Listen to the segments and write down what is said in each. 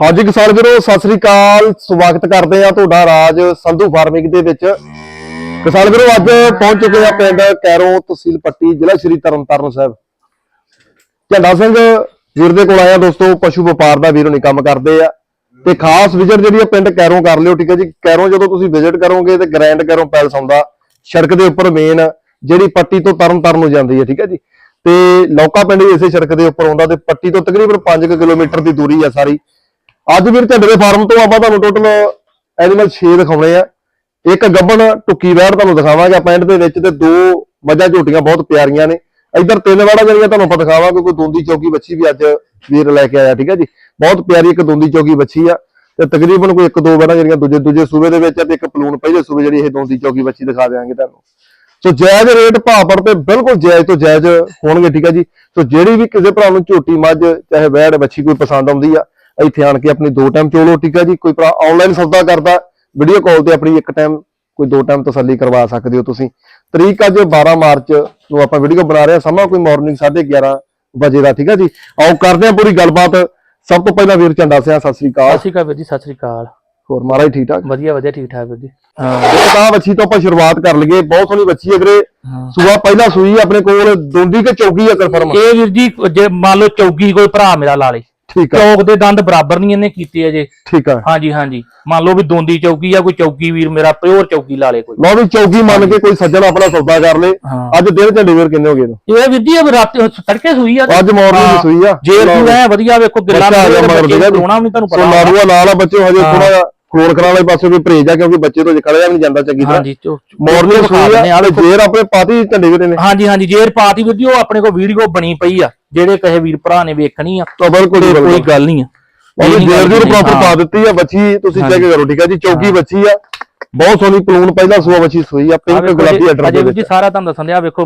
ਹਾਂਜੀ ਕਿਸਾਨ ਵੀਰੋ, ਸਤਿ ਸ੍ਰੀ ਅਕਾਲ। ਸਵਾਗਤ ਕਰਦੇ ਆ ਤੁਹਾਡਾ ਰਾਜ ਸੰਧੂ ਫਾਰਮਿੰਗ ਦੇ ਵਿੱਚ। ਕਿਸਾਨ ਵੀਰੋ, ਅੱਜ ਪਹੁੰਚ ਚੁੱਕੇ ਆ ਪਿੰਡ ਕੈਰੋ ਤਹਿਸੀਲ ਪੱਟੀ, ਜ਼ਿਲ੍ਹਾ ਸ਼੍ਰੀ ਤਰਨਤਾਰਨ ਸਾਹਿਬ। ਝੰਡਾ ਸਿੰਘ ਵੀਰ ਦੇ ਕੋਲ ਆਇਆ ਦੋਸਤੋ, ਪਸ਼ੂ ਵਪਾਰ ਦਾ ਵੀਰ ਨਹੀਂ ਕੰਮ ਕਰਦੇ ਆ। ਤੇ ਖਾਸ ਵਿਜ਼ਿਟ ਜਿਹੜੀ ਆ ਪਿੰਡ ਕੈਰੋਂ ਕਰ ਲਿਓ, ਠੀਕ ਹੈ ਜੀ? ਕੈਰੋਂ ਜਦੋਂ ਤੁਸੀਂ ਵਿਜ਼ਿਟ ਕਰੋਗੇ ਤੇ ਗ੍ਰੈਂਡ ਕੈਰੋਂ ਪੈਲਸ ਆਉਂਦਾ। ਸੜਕ ਦੇ ਉੱਪਰ ਮੇਨ ਜਿਹੜੀ ਪੱਟੀ ਤੋਂ ਤਰਨਤਾਰਨ ਨੂੰ ਜਾਂਦੀ ਹੈ, ਠੀਕ ਹੈ ਜੀ? ਤੇ ਲੌਕਾ ਪਿੰਡ ਵੀ ਇਸੇ ਸੜਕ ਦੇ ਉੱਪਰ ਆਉਂਦਾ ਤੇ ਪੱਟੀ ਤੋਂ ਤਕਰੀਬਨ 5 ਕਿਲੋਮੀਟਰ ਦੀ ਦੂਰੀ ਆ ਸਾਰੀ। ਅੱਜ ਵੀਰ ਝੰਡੇ ਦੇ ਫਾਰਮ ਤੋਂ ਆਪਾਂ ਤੁਹਾਨੂੰ ਟੋਟਲ ਐਨੀਮਲ 6 ਦਿਖਾਉਣੇ ਆ। ਇੱਕ ਗੱਬਣ, ਟੁੱਕੀ ਵੈੜ ਤੁਹਾਨੂੰ ਦਿਖਾਵਾਂਗੇ। ਆਪਾਂ ਐਂਡ ਦੇ ਵਿੱਚ ਤੇ ਦੋ ਮੱਝਾਂ ਝੋਟੀਆਂ ਬਹੁਤ ਪਿਆਰੀਆਂ ਨੇ। ਇੱਧਰ ਤਿੰਨ ਵੈੜਾਂ ਜਿਹੜੀਆਂ ਤੁਹਾਨੂੰ ਆਪਾਂ ਦਿਖਾਵਾਂਗੇ ਕੋਈ ਦੋਂਦੀ ਚੌਕੀ ਬੱਚੀ ਵੀ ਅੱਜ ਵੀਰ ਲੈ ਕੇ ਆਇਆ, ਠੀਕ ਹੈ ਜੀ। ਬਹੁਤ ਪਿਆਰੀ ਇੱਕ ਦੋਂਦੀ ਚੌਕੀ ਬੱਚੀ ਆ। ਤੇ ਤਕਰੀਬਨ ਕੋਈ ਇੱਕ ਦੋ ਵੈੜਾਂ ਜਿਹੜੀਆਂ ਦੂਜੇ ਦੂਜੇ ਸੂਬੇ ਦੇ ਵਿੱਚ ਤੇ ਇੱਕ ਪਲੂਣ ਪਹਿਲੇ ਸੂਬੇ ਜਿਹੜੀ ਇਹ ਦੋਂਦੀ ਚੌਕੀ ਬੱਚੀ ਦਿਖਾ ਦੇਵਾਂਗੇ ਤੁਹਾਨੂੰ। ਸੋ ਜਾਇਜ਼ ਰੇਟ ਭਾਅ ਪਰ ਤੇ ਬਿਲਕੁਲ ਜਾਇਜ਼ ਤੋਂ ਜਾਇਜ਼ ਹੋਣਗੇ, ਠੀਕ ਹੈ ਜੀ। ਸੋ ਜਿਹੜੀ ਵੀ ਕਿਸੇ ਭਰਾ ਨੂੰ ਝੋਟੀ, ਮੱਝ, ਚਾਹੇ ਵੈੜ, ਬੱਚੀ ਕੋਈ ਪਸੰਦ ਆਉਂਦੀ ਆ ਇੱਥੇ ਆਣ ਕੇ ਆਪਣੀ ਦੋ ਟਾਈਮ ਚੋਲੋ ਠੀਕ ਹੈ ਜੀ? ਕੋਈ ਭਰਾ ਆਨਲਾਈਨ ਸੌਦਾ ਕਰਦਾ ਵੀਡੀਓ ਕਾਲ ਤੇ ਆਪਣੀ ਇੱਕ ਟਾਈਮ ਕੋਈ ਦੋ ਟਾਈਮ ਤਸੱਲੀ ਕਰਵਾ ਸਕਦੇ ਹੋ ਤੁਸੀਂ। ਤਰੀਕ ਅੱਜ 12 ਮਾਰਚ ਨੂੰ ਆਪਾਂ ਵੀਡੀਓ ਬਣਾ ਰਹੇ ਹਾਂ ਸਮਾਂ ਕੋਈ ਮਾਰਨਿੰਗ 11:30 ਵਜੇ ਦਾ ਠੀਕ ਹੈ ਜੀ? ਆਓ ਕਰਦੇ ਹਾਂ ਪੂਰੀ ਗੱਲਬਾਤ। ਸਭ ਤੋਂ ਪਹਿਲਾਂ ਵੀਰ ਝੰਡਾ ਸਿਆ ਸਤਿ ਸ੍ਰੀ ਅਕਾਲ। ਸਤਿ ਸ਼੍ਰੀ ਅਕਾਲ ਵੀਰ ਜੀ ਸਤਿ ਸ਼੍ਰੀ ਅਕਾਲ। ਹੋਰ ਮਹਾਰਾਜ ਠੀਕ ਠਾਕ? ਵਧੀਆ ਵਧੀਆ ਠੀਕ ਠਾਕ ਵੀਰ ਜੀ। ਹਾਂ ਇੱਕ ਤਾਂ ਬੱਚੀ ਤੋਂ ਆਪਾਂ ਸ਼ੁਰੂਆਤ ਕਰ ਲਈਏ ਬਹੁਤ ਸੋਹਣੀ ਬੱਚੀ ਹੈ ਵੀਰੇ। ਸੂਆ ਪਹਿਲਾਂ ਸੂਈ ਆਪਣੇ ਕੋਲ ਦੋਂਦੀ ਕੇ ਚੌਕੀ ਹੈ ਕਨਫਰਮ ਇਹ ਵੀਰ ਜੀ ਜੇ ਮੰਨ ਲਓ ਚੌਗੀ ਕੋਈ ਭਰਾ ਮੇਰਾ ਲਾ ਲੇ। ਠੀਕ ਆ। ਚੌਕ ਦੇ ਦੰਦ ਬਰਾਬਰ ਨਹੀਂ ਇਹਨੇ ਕੀਤੇ ਅਜੇ। ਠੀਕ ਆ। ਹਾਂਜੀ ਹਾਂਜੀ। ਮੰਨ ਲਓ ਵੀ ਦੋਂਦੀ ਚੌਕੀ ਆ ਕੋਈ ਚੌਕੀ ਵੀਰ ਮੇਰਾ ਪਿਓਰ ਚੌਕੀ ਲਾ ਲੇ ਕੋਈ। ਲਓ ਵੀ ਚੌਕੀ ਮੰਨ ਕੇ ਕੋਈ ਸੱਜਣ ਆਪਣਾ ਸੌਦਾ ਕਰ ਲੇ। ਅੱਜ ਦਿਨ ਝੰਡੇ ਵੀਰ ਕਿੰਨੇ ਹੋ ਗਏ ਇਹ ਵੀਰ ਜੀ ਰਾਤ ਤੜਕੇ ਸੂਈ ਆ ਅੱਜ ਮਾਰਨਿੰਗ ਸੂਈ ਆ। ਜੇ ਤੂੰ ਐ ਵਧੀਆ ਵੇਖੋ ਗਿੱਲਾ ਰੋਣਾ ਵੀ। ਤੁਹਾਨੂੰ ਸੋ ਪਤਾ ਨਾੜੂਆ ਨਾਲ ਆ ਬੱਚੇ ਹਜੇ। ਥੋੜਾ ਖਲੋਰ ਕਰਾਉਣ ਵਾਲੇ ਪਾਸੇ ਕੋਈ ਪਰਹੇਜ ਆ ਕਿਉਂਕਿ ਬੱਚੇ ਤੋਂ ਵੀ ਨਹੀਂ ਜਾਂਦਾ ਚੰਗੀ ਤਰ੍ਹਾਂ। ਹਾਂਜੀ ਚੋ- ਮਾਰਨਿੰਗ ਸੂਈ ਆ ਆ ਜੇਰ ਆਪਣੇ ਪਾਤੀ ਝੰਡੇ ਵੀਰੇ ਨੇ ਹਾਂਜੀ ਹਾਂਜੀ ਜੇਰ ਪਾਤੀ ਵੀਰ ਜੀ ਉਹ ਆਪਣੇ ਕੋਲ ਵੀਡੀਓ ਬਣੀ ਪਈ ਆ ਜਿਹੜੇ ਕਹੇ ਵੀਰ ਭਰਾ ਨੇ ਵੇਖਣੀ ਆ ਤਾਂ ਬਿਲਕੁਲ ਕੋਈ ਗੱਲ ਨਹੀਂ ਆ। ਉਹਨੇ ਜੇਰ ਦੀ ਪ੍ਰੋਪਰ। ਪਾ ਦਿੱਤੀ ਆ ਬੱਚੀ ਤੁਸੀਂ ਚੈੱਕ ਕਰੋ ਠੀਕ ਹੈ ਜੀ? ਚੌਕੀ ਬੱਚੀ ਆ। ਬਹੁਤ ਸੋਹਣੀ ਪਲੂਣ ਪਹਿਲਾਂ ਸੂਆ ਬੱਚੀ ਸੂਈ ਆ ਪਿੰਕ ਗੁਲਾਬੀ ਅਡਰ ਅਜੇ ਦੇ ਜੀ ਸਾਰਾ ਤੁਹਾਨੂੰ ਦੱਸਣ ਦਿਆ ਵੇਖੋ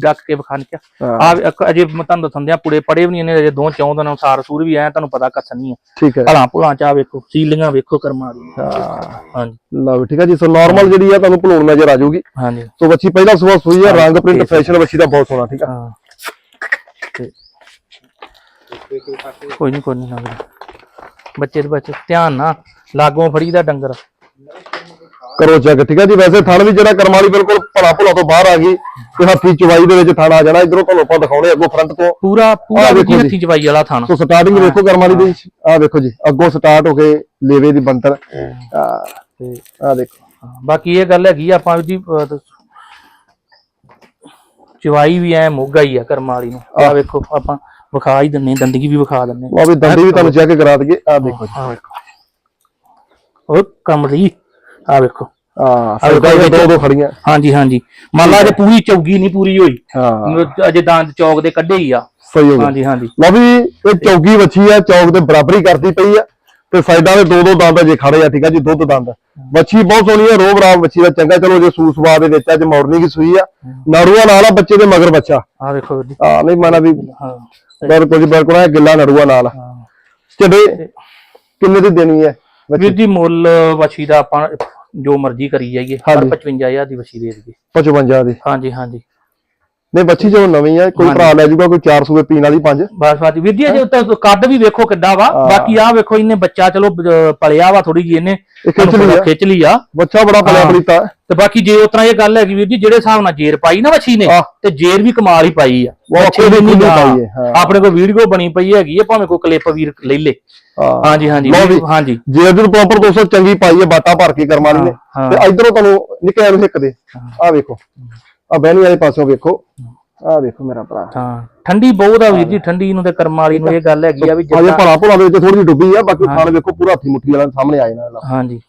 ਡੱਕ ਕੇ ਵਿਖਾਣ ਕੇ ਹਾਂ, ਆ ਅਜੇ ਮੈਂ ਤੁਹਾਨੂੰ ਦੱਸਣ ਦਿਆ ਪੁੜੇ ਪੜੇ ਵੀ ਨਹੀਂ ਇਹਨੇ ਅਜੇ ਦੋ ਚੌਂ ਦਿਨ ਅਨੁਸਾਰ ਸੂਰ ਵੀ ਐ ਤੁਹਾਨੂੰ ਪਤਾ ਕੱਸਣੀ ਆ। ਠੀਕ ਹੈ। ਭਲਾ ਭੁਲਾਂ ਚਾ ਵੇਖੋ ਸੀਲੀਆਂ ਵੇਖੋ ਕਰਮਾਂ ਦੀ ਹਾਂਜੀ। ਲਓ ਠੀਕ ਹੈ ਜੀ ਸੋ ਨਾਰਮਲ ਜਿਹੜੀ ਆ ਤੁਹਾਨੂੰ ਪਲੂਣ ਨਜ਼ਰ ਆ ਜਾਊਗੀ। ਹਾਂਜੀ। ਸੋ ਬੱਚੀ ਪਹਿਲਾਂ ਸੂਆ ਸੂਈ ਆ ਰੰਗ ਪ੍ਰਿੰਟ। ਫੈਸ਼ਨ ਬੱਚੀ ਦਾ ਬਹੁਤ ਸੋਹਣਾ ਠੀਕ ਆ। ਕੋਈ ਨਹੀਂ ਕੋਈ ਨਹੀਂ ਨਾ ਬੱਚੇ ਦੇ ਬੱਚੇ ਧਿਆਨ ਨਾ ਲਾਗੋਂ ਫੜੀ ਦਾ ਡੰਗਰ। ਕਰੋ ਚੈੱਕ ਠੀਕ ਹੈ ਜੀ? ਵੈਸੇ ਥਣ ਵੀ ਜਿਹੜਾ ਕਰਮ ਵਾਲੀ ਬਿਲਕੁਲ ਭਲਾ ਭੁਲਾ ਤੋਂ ਬਾਹਰ ਆ ਗਈ ਤੇ ਹੱਥੀ ਚਵਾਈ ਦੇ ਵਿੱਚ ਥਣ ਆ ਜਾਣਾ ਇਧਰੋਂ ਤੁਹਾਨੂੰ ਆਪਾਂ ਦਿਖਾਉਣੇ ਅੱਗੋਂ ਫਰੰਟ ਤੋਂ। ਪੂਰਾ ਪੂਰਾ ਵੇਖੋ। ਹੱਥੀ ਜਵਾਈ ਵਾਲਾ ਥਾਣਾ। ਸੋ ਸਟਾਰਟਿੰਗ ਵੇਖੋ ਕਰਮ ਵਾਲੀ ਦੀ। ਆ ਵੇਖੋ ਜੀ ਅੱਗੋਂ ਸਟਾਰਟ ਹੋ ਕੇ ਲੇਵੇ ਦੀ ਬੰਤਰ ਆ ਤੇ ਆ ਦੇਖੋ। ਬਾਕੀ ਇਹ ਗੱਲ ਹੈਗੀ ਆ ਆਪਾਂ ਜੀ। ਚਵਾਈ ਵੀ ਐ ਮੋਗਾ ਹੀ ਆ ਕਰਮਾਂ ਵਾਲੀ ਨੂੰ। ਆ ਵੇਖੋ ਆਪਾਂ ਵਿਖਾ ਹੀ ਦਿੰਨੇ ਦੰਦਗੀ ਵੀ ਵਿਖਾ ਦਿੰਨੇ। ਲਓ ਵੀ ਦੰਦੀ ਵੀ ਤੁਹਾਨੂੰ ਚੈੱਕ ਕਰਾ ਦਈਏ। ਆ ਦੇਖੋ ਆ ਵੇਖੋ। ਉਹ ਕਮਲੀ। ਆ ਵੇਖੋ। ਆ ਵੇਖੋ ਸਾਈਡਾਂ ਵਿੱਚ- ਦੋ ਦੋ ਖੜੀਆਂ। ਹਾਂਜੀ ਹਾਂਜੀ। ਮੰਨ ਲਾ ਜੇ ਪੂਰੀ ਚੌਗੀ ਨਹੀਂ ਪੂਰੀ ਹੋਈ। ਹਾਂ। ਅਜੇ ਦੰਦ ਚੌਕ ਦੇ ਕੱਢੇ ਹੀ ਆ। ਸਹੀ ਹੋ ਗਿਆ। ਹਾਂਜੀ ਹਾਂਜੀ। ਲਓ ਵੀ ਇਹ ਚੌਗੀ ਵੱਛੀ ਆ ਚੌਕ ਦੇ ਬਰਾਬਰੀ ਕਰਦੀ ਪਈ ਆ। ਤੇ ਸਾਈਡਾਂ ਦੇ ਦੋ ਦੋ ਦੰਦ ਜੇ ਖੜੇ ਆ ਠੀਕ ਆ ਜੀ ਦੁੱਧ ਦੰਦ। ਵੱਛੀ ਬਹੁਤ ਸੋਹਣੀ ਆ ਰੋਬ ਰਾਬ ਵੱਛੀ ਦਾ ਚੰਗਾ। ਚਲੋ ਜੇ ਸੂਸ ਸਵਾ ਦੇ ਵਿੱਚ ਅੱਜ ਮਾਰਨਿੰਗ ਸੂਈ ਆ। ਨੜੂਆ ਨਾਲ ਆ ਬੱਚੇ ਦੇ ਮਗਰ ਬੱਚਾ ਆ ਵੇਖੋ ਵੀਰ ਜੀ। ਆ ਨਹੀਂ ਮਾਨਾ ਵੀ ਹਾਂ। ਬਿਲਕੁਲ ਜੀ ਬਿਲਕੁਲ ਆ ਗਿੱਲਾ ਨੜੂਆ ਨਾਲ। ਹਾਂ। ਚੱਡੇ ਕਿੰਨੇ ਦੀ ਦੇਣੀ ਹੈ? ਵੀਰ ਜੀ ਮੁੱਲ ਵਛੀ ਦਾ ਆਪਾਂ ਜੋ ਮਰਜ਼ੀ ਕਰੀ ਜਾਈਏ ਪਰ ਹਾਂਜੀ। 55000 ਦੀ ਵਛੀ ਦੇ ਦਈਏ। 55 ਦੀ। ਹਾਂਜੀ ਹਾਂਜੀ। ਨਹੀਂ ਬੱਚੀ ਜੋ ਨਵੀਂ ਆ ਕੋਈ ਭਰਾ ਲੈ ਜਾਊਗਾ ਕੋਈ 400 ਰੁਪਏ ਪੀਣ ਵਾਲੀ ਪੰਜ ਬਸ ਬਸ ਵੀਰ ਜੀ ਉੱਤੇ ਕੱਦ ਵੀ ਵੇਖੋ ਕਿੱਡਾ ਵਾ। ਬਾਕੀ ਆ ਵੇਖੋ ਇਹਨੇ ਬੱਚਾ ਚਲੋ ਪਲਿਆ ਵਾ ਥੋੜੀ ਜੀ ਇਹਨੇ ਇਹ ਖਿੱਚ ਲਈ ਆ ਖਿੱਚ ਲਈ ਆ ਬੱਚਾ ਬੜਾ ਪਲਿਆ। ਪਲੀਤਾ ਤੇ ਬਾਕੀ ਜੇ ਉਤਰਾ ਇਹ ਗੱਲ ਹੈਗੀ ਵੀਰ ਜੀ ਜਿਹੜੇ ਹਿਸਾਬ ਨਾਲ ਜੇਰ ਪਾਈ ਨਾ ਵਛੀ ਨੇ। ਤੇ ਜੇਰ ਵੀ ਕਮਾਲ ਹੀ ਪਾਈ ਆ ਆਪਣੀ ਦੀ ਨਹੀਂ। ਪਾਈ ਹੈ। ਆਪਣੇ ਕੋਲ ਵੀਡੀਓ ਬਣੀ ਪਈ ਹੈਗੀ ਹੈ ਭਾਵੇਂ ਕੋਈ ਕਲਿੱਪ ਵੀਰ ਲੈ ਲੇ ਹਾਂਜੀ ਹਾਂਜੀ ਵੀ। ਹਾਂਜੀ ਜੇ ਅਦਰ ਪ੍ਰੋਪਰ 200 ਚੰਗੀ ਪਾਈ ਹੈ ਬਾਟਾ ਭਰ ਕੇ ਕਰਮਾਂ ਨੇ। ਤੇ ਇਧਰੋਂ ਤੁਹਾਨੂੰ ਨਿੱਕੇ ਜਿਹੇ ਹਿੱਕ ਦੇ ਆ ਵੇਖੋ ਆ ਬਹਿਣੀ ਵਾਲੇ ਪਾਸੋਂ ਵੇਖੋ। ਆ ਵੇਖੋ ਮੇਰਾ ਭਰਾ। ਹਾਂ ਠੰਡੀ ਬਹੁਤ ਆ ਵੀਰ ਜੀ ਠੰਡੀ ਨੂੰ ਤੇ ਕਰਮਾਂ ਵਾਲੀ ਨੂੰ ਇਹ ਗੱਲ ਹੈਗੀ ਆ ਵੀ ਜਿੱਦਾਂ ਭਲਾ ਭੁਲਾ ਵਿੱਚ ਥੋੜੀ ਜਿਹੀ ਡੁੱਬੀ ਆ ਬਾਕੀ ਖਾਣ ਵੇਖੋ ਪੂਰਾ ਹੱਥੀ ਮੁੱਠੀ ਵਾਲਾ ਸਾਹਮਣੇ ਆ ਜਾਣਾ। ਹਾਂਜੀ।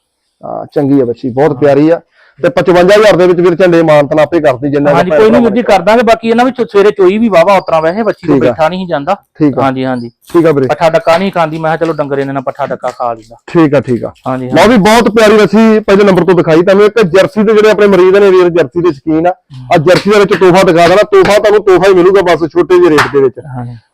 ਆ ਚੰਗੀ ਆ ਬੱਚੀ ਬਹੁਤ ਪਿਆਰੀ ਆ। ਤੇ 55000 ਦੇ ਵਿੱਚ ਵੀਰ ਝੰਡੇ ਮਾਨਤਨ ਆਪੇ ਕਰਦੀ ਜਿੰਨਾ ਹਾਂਜੀ ਕੋਈ ਨਹੀਂ ਵੀਰ ਜੀ ਕਰ ਦਾਂਗੇ ਬਾਕੀ ਇਹਨਾਂ ਵਿੱਚ ਸਵੇਰੇ ਚੋਈ ਵੀ ਵਾਵਾ ਉਤਰਾ ਵੈਸੇ ਬੱਚੀ ਨੂੰ ਆ। ਬੈਠਾ ਨਹੀਂ ਜਾਂਦਾ। ਆ। ਹਾਂਜੀ ਹਾਂਜੀ। ਠੀਕ ਆ ਵੀਰੇ। ਪੱਠਾ ਡੱਕਾ ਨਹੀਂ ਖਾਂਦੀ ਮੈਂ ਚਲੋ ਡੰਗਰ ਇਹਨਾਂ ਨਾਲ ਪੱਠਾ ਡੱਕਾ ਖਾ ਲੈਂਦਾ ਠੀਕ ਆ ਠੀਕ ਆ। ਹਾਂਜੀ ਲਓ ਵੀ ਬਹੁਤ ਪਿਆਰੀ ਰੱਸੀ ਪਹਿਲੇ ਨੰਬਰ ਤੋਂ ਦਿਖਾਈ ਤੁਹਾਨੂੰ ਇੱਕ ਜਰਸੀ ਦੇ ਜਿਹੜੇ ਆਪਣੇ ਮਰੀਜ਼ ਨੇ ਵੀਰ ਜਰਸੀ ਦੇ ਸ਼ਕੀਨ ਆ। ਆ ਜਰਸੀ ਦੇ ਵਿੱਚ ਤੋਹਫਾ ਦਿਖਾ ਦੇਣਾ ਤੋਹਫਾ ਤੁਹਾਨੂੰ ਤੋਹਫਾ ਹੀ ਮਿਲੂਗਾ ਬਸ ਛੋਟੇ ਜਿਹੇ ਰੇਟ ਦੇ ਵਿੱਚ।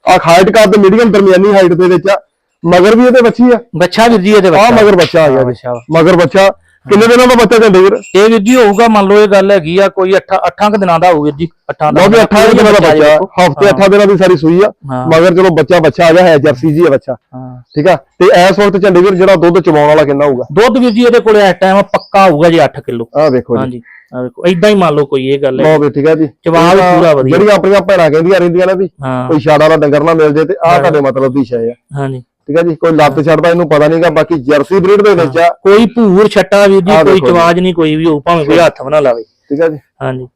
ਆ ਹਾਈਟ ਕਰ ਤੇ ਮੀਡੀਅਮ ਦਰਮਿਆਨੀ ਹਾਈਟ ਦੇ ਵਿੱਚ ਆ। ਮਗਰ ਵੀ ਇਹਦੇ ਬੱਚੀ ਆ। ਬੱਚਾ ਵੀਰ ਜੀ ਇਹਦੇ ਆ ਬੱਚਾ। ਮਗਰ ਬੱਚਾ ਆ ਗਿਆ ਬੱਚਾ। ਮਗਰ ਬੱਚਾ। ਕਿੰਨੇ ਦਿਨਾਂ ਦਾ ਬੱਚਾ ਝੰਡੇ ਵੀਰ? ਇਹ ਵੀਰ ਜੀ ਹੋਊਗਾ ਮੰਨ ਲਓ ਇਹ ਗੱਲ ਹੈਗੀ ਆ ਕੋਈ 8 8 ਕੁ ਦਿਨਾਂ ਦਾ ਹੋਊ ਵੀਰ ਜੀ 8 ਲਓ ਵੀ 18 ਦਿਨਾਂ ਦਾ ਬੱਚਾ ਹਫ਼ਤੇ 8 ਦਿਨਾਂ ਦੀ ਸਾਰੀ ਸੂਈ ਆ। ਹਾਂ। ਮਗਰ ਚਲੋ ਬੱਚਾ ਬੱਚਾ ਆ ਗਿਆ ਹੈ ਜਰਸੀ ਜੀ ਆ ਬੱਚਾ। ਹਾਂ। ਠੀਕ ਆ? ਤੇ ਇਸ ਵਕਤ ਝੰਡੇ ਵੀਰ ਜਿਹੜਾ ਦੁੱਧ ਚਵਾਉਣ ਵਾਲਾ ਕਿੰਨਾ ਹੋਊਗਾ? ਦੁੱਧ ਵੀਰ ਜੀ ਇਹਦੇ ਕੋਲੇ ਇਸ ਟਾਈਮ ਪੱਕਾ ਹੋਊਗਾ ਜੀ 8 ਕਿਲੋ। ਆਹ ਵੇਖੋ ਜੀ। ਹਾਂਜੀ। ਆ ਵੇਖੋ ਇਦਾਂ ਹੀ ਮੰਨ ਲਓ ਕੋਈ ਇਹ ਗੱਲ ਹੈ। ਲਓ ਵੀ ਠੀਕ ਆ ਜੀ। ਚਵਾ ਵੀ ਪੂਰਾ ਵਧੀਆ। ਜਿਹੜੀਆਂ ਆਪਣੀਆਂ ਭੈਣਾਂ ਕਹਿੰਦੀਆਂ ਰਹਿੰਦੀਆਂ ਨੇ ਵੀ ਹਾਂ। ਕੋਈ ਛਾੜਾ ਵਾਲਾ ਡੰਗਰ ਨਾ ਮਿਲ ਜੇ ਤੇ ਆਹ ਤੁਹਾਡੇ ਮਤਲਬ ਦੀ ਸ਼ੈ ਆ। ਹਾਂਜੀ। ਠੀਕ ਆ ਜੀ ਕੋਈ ਲੱਤ ਛੱਡਦਾ ਇਹਨੂੰ ਪਤਾ ਨਹੀਂਗਾ ਬਾਕੀ ਜਰਸੀ ਬਰੀਡ ਦੇ ਵਿੱਚ ਆ। ਕੋਈ ਭੂਰ ਛੱਟਾ ਵੀਰ ਜੀ ਕੋਈ। ਚਵਾਜ ਨਹੀਂ ਕੋਈ ਵੀ ਹੋਊ ਭਾਵੇਂ ਕੋਈ ਹੱਥ ਵੀ ਨਾ ਲਾਵੇ। ਠੀਕ ਆ ਜੀ। ਹਾਂਜੀ।